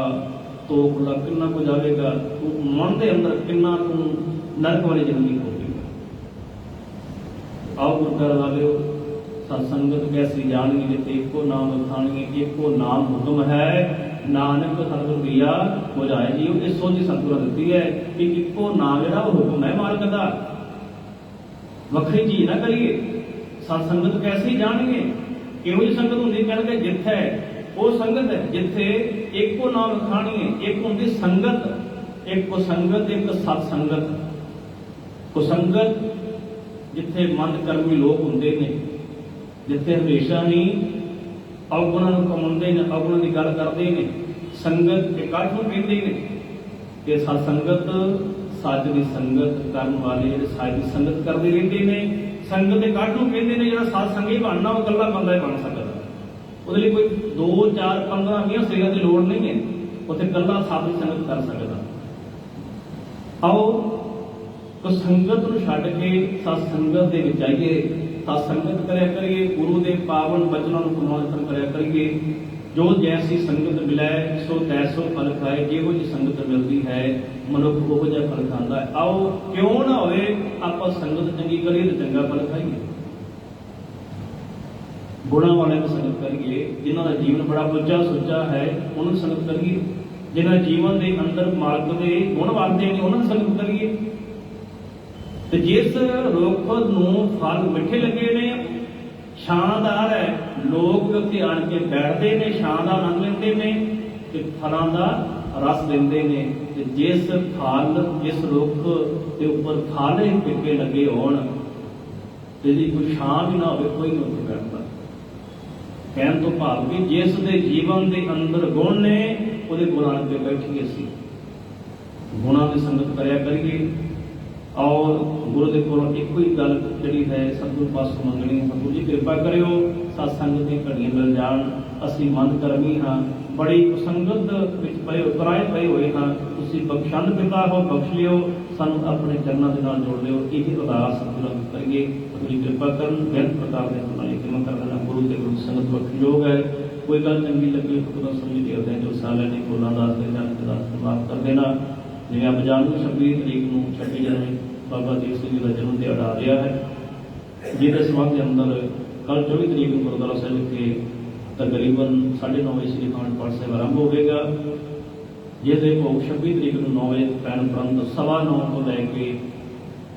ਤੋਖਲਾ ਕਿੰਨਾ ਕੁ ਜਾਵੇਗਾ, ਤੂੰ ਮਨ ਦੇ ਅੰਦਰ ਕਿੰਨਾ ਤੂੰ ਨਰਕ ਵਾਲੀ ਜ਼ਿੰਦਗੀ ਹੋਵੇਗਾ ਆਓ ਗੁਰਦੁਆਰਾ ਵਾਲਿਓ ਸਤਸੰਗਤ ਕੈਸੀ ਜਾਣਨੀ ਜਿਤੇ ਇੱਕੋ ਨਾਮ ਬਖਾਣੀ ਇੱਕੋ ਨਾਮ ਹੁਕਮ ਹੈ। ਨਾਨਕ ਸਤਿਗੁਰ ਦੀਆ ਬੁਝਾਏ ਜੀਉ ਇਹ ਸੋਝੀ ਸਤਿਗੁਰ ਦਿੱਤੀ ਹੈ ਕਿ ਇੱਕੋ ਨਾਮ ਜਿਹੜਾ ਉਹ ਹੁਕਮ ਹੈ ਮਾਲਕ ਦਾ। ਵੱਖਰੀ ਚੀਜ਼ ਨਾ ਕਰੀਏ। ਸਤਸੰਗਤ ਕੈਸੀ ਜਾਣਗੇ। ਕਿਹੋ ਜਿਹੀ ਸੰਗਤ ਹੁੰਦੀ ਕਹਿੰਦੇ ਜਿੱਥੇ ਉਹ ਸੰਗਤ ਹੈ, ਜਿੱਥੇ ਇੱਕੋ ਨਾਮ ਖਾਣੀਏ ਇੱਕ ਹੁੰਦੀ ਸੰਗਤ, ਇੱਕੋ ਸੰਗਤ, ਇੱਕ ਸਤ ਸੰਗਤ। ਕੋ ਸੰਗਤ ਜਿੱਥੇ ਮੰਦ ਕਰਮੀ ਲੋਕ ਹੁੰਦੇ ਨੇ ਜਿੱਥੇ ਹਮੇਸ਼ਾ ਹੀ ਔਗੁਣਾਂ ਨੂੰ ਕਮਾਉਂਦੇ ਨੇ ਔਗੁਣਾਂ ਦੀ ਗੱਲ ਕਰਦੇ ਨੇ, ਸੰਗਤ ਇਕੱਠ ਨੂੰ ਕਹਿੰਦੇ ਨੇ। ਤੇ ਸਤ ਸੰਗਤ ਸੱਚ ਦੀ ਸੰਗਤ ਕਰਨ ਵਾਲੇ ਜਿਹੜੇ ਸੱਚ ਦੀ ਸੰਗਤ ਕਰਦੇ ਰਹਿੰਦੇ ਨੇ, ਸੰਗਤ ਦੇ ਇਕੱਠ ਨੂੰ ਕਹਿੰਦੇ ਨੇ, ਜਿਹੜਾ ਸਤ ਸੰਗੀ ਬਣਨਾ ਉਹ ਇਕੱਲਾ ਬੰਦਾ ਹੀ ਬਣ ਸਕਦਾ। ਉਹਦੇ ਲਈ ਕੋਈ 2 4 15 20 ਸੇਗਾ ਦੀ ਲੋੜ ਨਹੀਂ ਹੈ। ਉੱਥੇ ਇਕੱਲਾ ਸਤ ਦੀ ਸੰਗਤ ਕਰ ਸਕਦਾ। ਆਓ ਤੋ ਸੰਗਤ ਨੂੰ ਛੱਡ ਕੇ ਸਤ ਸੰਗਤ ਦੇ ਵਿੱਚ ਆਈਏ। ਸਤ ਸੰਗਤ ਕਰਿਆ ਕਰੀਏ, ਗੁਰੂ ਦੇ ਪਾਵਨ ਬਚਨਾਂ ਨੂੰ ਕਮਾਉਣ ਕਰਿਆ ਕਰੀਏ। ਜੋ ਜੈਸੀ ਸੰਗਤ ਮਿਲੈ, ਸੋ ਤੈਸੋ ਫਲ ਖਾਏ। ਜਿਹੋ ਜੀ ਸੰਗਤ ਮਿਲਦੀ ਹੈ, ਮਨੁੱਖ ਉਹ ਜਿਹਾ ਫਲ ਖਾਂਦਾ ਹੈ। ਆਓ, ਕਿਉਂ ਨਾ ਹੋਵੇ ਆਪਾਂ ਸੰਗਤ ਚੰਗੀ ਕਰੀਏ ਤੇ ਚੰਗਾ ਫਲ ਖਾਈਏ। ਗੁਣਾਂ ਵਾਲਿਆਂ ਨੂੰ ਸੰਗਤ ਕਰੀਏ, ਜਿਨ੍ਹਾਂ ਦਾ ਜੀਵਨ ਬੜਾ ਉੱਚਾ ਸੁੱਚਾ ਹੈ, ਉਹਨਾਂ ਨੂੰ ਸੰਗਤ ਕਰੀਏ। ਜਿਨ੍ਹਾਂ ਜੀਵਨ ਦੇ ਅੰਦਰ ਮਾਲਕ ਦੇ ਗੁਣ ਵਰਤੇ ਨੇ ਉਹਨਾਂ ਨੂੰ ਸੰਗਤ ਕਰੀਏ। ਤੇ ਜਿਸ ਰੁੱਖ ਨੂੰ ਫਲ ਮਿੱਠੇ ਲੱਗੇ ਨੇ ਛਾਂਦਾਰ ਹੈ, ਲੋਕ ਉੱਥੇ ਆਣ ਕੇ ਬੈਠਦੇ ਨੇ, ਛਾਂ ਦਾ ਆਨੰਦ ਲੈਂਦੇ ਨੇ ਤੇ ਫਲਾਂ ਦਾ ਰਸ ਲੈਂਦੇ ਨੇ। ਤੇ ਜਿਸ ਫਲ, ਜਿਸ ਰੁੱਖ ਦੇ ਉੱਪਰ ਫਲ ਹੀ ਪਿੱਕੇ ਲੱਗੇ ਹੋਣ, ਤੇ ਜੀ ਕੋਈ ਛਾਂ ਵੀ ਨਾ ਹੋਵੇ, ਕੋਈ ਨਹੀਂ ਉੱਥੇ ਬੈਠਦਾ ਕਹਿਣ ਤੋਂ ਭਾਵ ਵੀ ਜਿਸ ਦੇ ਜੀਵਨ ਦੇ ਅੰਦਰ ਗੁਣ ਨੇ, ਉਹਦੇ ਗੁਣਾਂ ਤੇ ਬੈਠੀਏ ਸੀ ਗੁਣਾਂ ਦੀ ਸੰਗਤ ਕਰਿਆ ਕਰੀਏ। ਔਰ ਗੁਰੂ ਦੇ ਕੋਲੋਂ ਇੱਕੋ ਹੀ ਗੱਲ ਜਿਹੜੀ ਹੈ ਸਤਿਗੁਰ ਪਾਸੋਂ ਮੰਗਣੀ ਹੈ। ਸਤਿਗੁਰ ਜੀ, ਕਿਰਪਾ ਕਰਿਓ ਸਤ ਸੰਗਤ ਦੀਆਂ ਘੜੀਆਂ ਮਿਲ ਜਾਣ। ਅਸੀਂ ਮੰਦ ਕਰਮੀ ਹਾਂ। ਬੜੀ ਕੁਸੰਗਤ ਵਿੱਚ ਪਏ ਉਤਰਾਏ ਪਏ ਹੋਏ ਹਾਂ। ਤੁਸੀਂ ਬਖਸ਼ੰਦ ਪਿਤਾ ਹੋ, ਬਖਸ਼ ਲਿਓ। ਸਾਨੂੰ ਆਪਣੇ ਚਰਨਾਂ ਦੇ ਨਾਲ ਜੋੜ ਲਿਓ। ਇਹ ਉਦਾਸ ਸਤਿਗੁਰਾਂ ਕਰੀਏ। ਤੁਸੀਂ ਕਿਰਪਾ ਕਰਨ ਬੇਅੰਤ ਪ੍ਰਕਾਰ ਦੇ ਨਾਲ ਕਿਰਪਾ ਕਰਨਾ ਗੁਰੂ ਦੇ ਗੁਰੂ ਦੀ ਸੰਗਤ ਬਖਸ਼ਯੋਗ ਹੈ। ਕੋਈ ਗੱਲ ਚੰਗੀ ਲੱਗੀ ਤਾਂ ਸਮਝ ਕੇ ਉਹਦੇ ਜੋ ਸਾਲੇ ਨੇ ਕੋਲਾਂ ਦਾ ਤੇ ਜਨ ਦਾ ਸਮਾਪਤ ਕਰ ਦੇਣਾ। ਜਿਵੇਂ ਆਪ ਜਾਣੂ 26 ਤਰੀਕ ਨੂੰ ਛੱਡੀ ਜਾਣੀ, ਬਾਬਾ ਦੀਪ ਸਿੰਘ ਜੀ ਦਾ ਜਨਮ ਦਿਹਾੜਾ ਆ ਰਿਹਾ ਹੈ। ਜਿਹਦੇ ਸੰਬੰਧ ਦੇ ਅੰਦਰ ਕੱਲ 24 ਤਰੀਕ ਨੂੰ ਗੁਰਦੁਆਰਾ ਸਾਹਿਬ ਵਿਖੇ ਤਕਰੀਬਨ 9:30 ਵਜੇ ਸ੍ਰੀ ਅਖੰਡ ਪਾਠ ਸਾਹਿਬ ਆਰੰਭ ਹੋਵੇਗਾ ਜਿਹਦੇ ਭੋਗ 26 ਤਰੀਕ ਨੂੰ 9 ਵਜੇ ਪੈਣ ਉਪਰੰਤ ਸਵਾ ਨੌ ਤੋਂ ਲੈ ਕੇ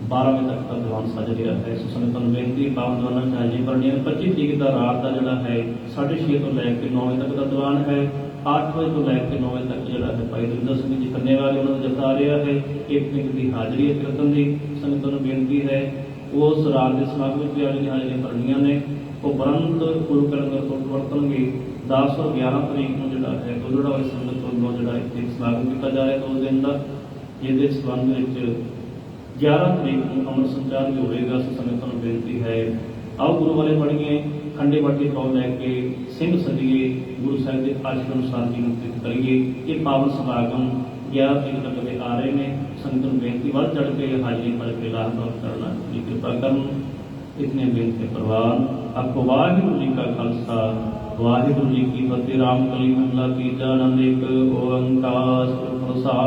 12 ਵਜੇ ਤੱਕ ਦਾ ਦੀਵਾਨ ਸੱਜ ਰਿਹਾ ਹੈ। ਸੋ ਸੰਗਤਾਂ ਨੂੰ ਬੇਨਤੀ ਪਾਵਨ ਦੀਵਾਨਾਂ ਚ ਹਾਜ਼ਰੀ ਭਰਨੀ ਹੈ 25 ਤਰੀਕ ਦਾ ਰਾਤ ਦਾ ਜਿਹੜਾ ਹੈ 6:30 ਤੋਂ ਲੈ ਕੇ 9 ਵਜੇ ਤੱਕ ਦਾ ਦੀਵਾਨ ਹੈ। 8 ਵਜੇ ਤੋਂ ਲੈ ਕੇ 9 ਵਜੇ ਤੱਕ ਜਿਹੜਾ ਹੈ, ਭਾਈ ਦਵਿੰਦਰ ਸਿੰਘ ਜੀ ਕੰਨੇ ਵਾਲੇ ਉਹਨਾਂ ਦਾ ਜਥਾ ਆ ਰਿਹਾ ਹੈ। ਇੱਕ ਤਰੀਕ ਦੀ ਹਾਜ਼ਰੀ ਹੈ ਕੀਰਤਨ ਦੀ। ਸੰਗਤਾਂ ਨੂੰ ਬੇਨਤੀ ਹੈ, ਉਸ ਰਾਤ ਦੇ ਸਮਾਗਮ ਵਿੱਚ ਵੀ ਆਪਣੀ ਹਾਜ਼ਰੀਆਂ ਭਰਨੀਆਂ ਨੇ, ਉਹ ਬਰੰਦ ਗੁਰੂ ਕਲੰਦਰ ਤੋਂ ਵਰਤਣਗੇ। 10 ਔਰ 11 ਤਰੀਕ ਨੂੰ ਜਿਹੜਾ ਹੈ ਗੁਰਦੁਆਰਾ ਵਾਲੀ ਸੰਗਤ ਵੱਲੋਂ ਜਿਹੜਾ ਇੱਥੇ ਸਮਾਗਮ ਕੀਤਾ ਜਾ ਰਿਹਾ ਦੋ ਦਿਨ ਦਾ, ਜਿਹਦੇ ਸੰਬੰਧ ਵਿੱਚ 11 ਤਰੀਕ ਨੂੰ ਅਮਰ ਸੰਚਾਰ ਵੀ ਹੋਵੇਗਾ ਸੋ ਸੰਗਤਾਂ ਨੂੰ ਬੇਨਤੀ ਹੈ, ਆਓ ਗੁਰੂ ਵਾਲੇ ਬਣੀਏ ਖੰਡੇ ਬਾਟੀ ਤੋਂ ਲੈ ਕੇ, ਸਿੰਘ ਸਜੀਏ ਗੁਰੂ ਸਾਹਿਬ ਦੇ ਆਸ਼ਰਮ ਅਨੁਸਾਰ ਨੂੰ ਬਤੀਤ ਕਰੀਏ। ਇਹ ਪਾਵਨ ਸਮਾਗਮ 11 ਤਰੀਕ ਤੱਕ ਦੇ ਆ ਰਹੇ ਨੇ। ਸੰਗਤ ਨੂੰ ਬੇਨਤੀ, ਵੱਧ ਚੜ ਕੇ ਹਾਜ਼ਰੀ ਭਰ ਕੇ ਲਾਭ ਪ੍ਰਾਪਤ ਕਰਨਾ ਜੀ ਕਿਰਪਾ ਕਰਨ। ਇਤਨੇ ਬੇਨਤੀ ਪ੍ਰਵਾਨ। ਆਪਕੋ ਵਾਹਿਗੁਰੂ ਜੀ ਕਾ ਖਾਲਸਾ, ਵਾਹਿਗੁਰੂ ਜੀ ਕੀ ਫਤਿਹ। ਰਾਮ ਕਲੀ ਮਹਲਾ ਤੀਜਾ ਆਨੰਦ ਇੱਕ ਓੰਕਾਰ ਪ੍ਰਸਾਦ।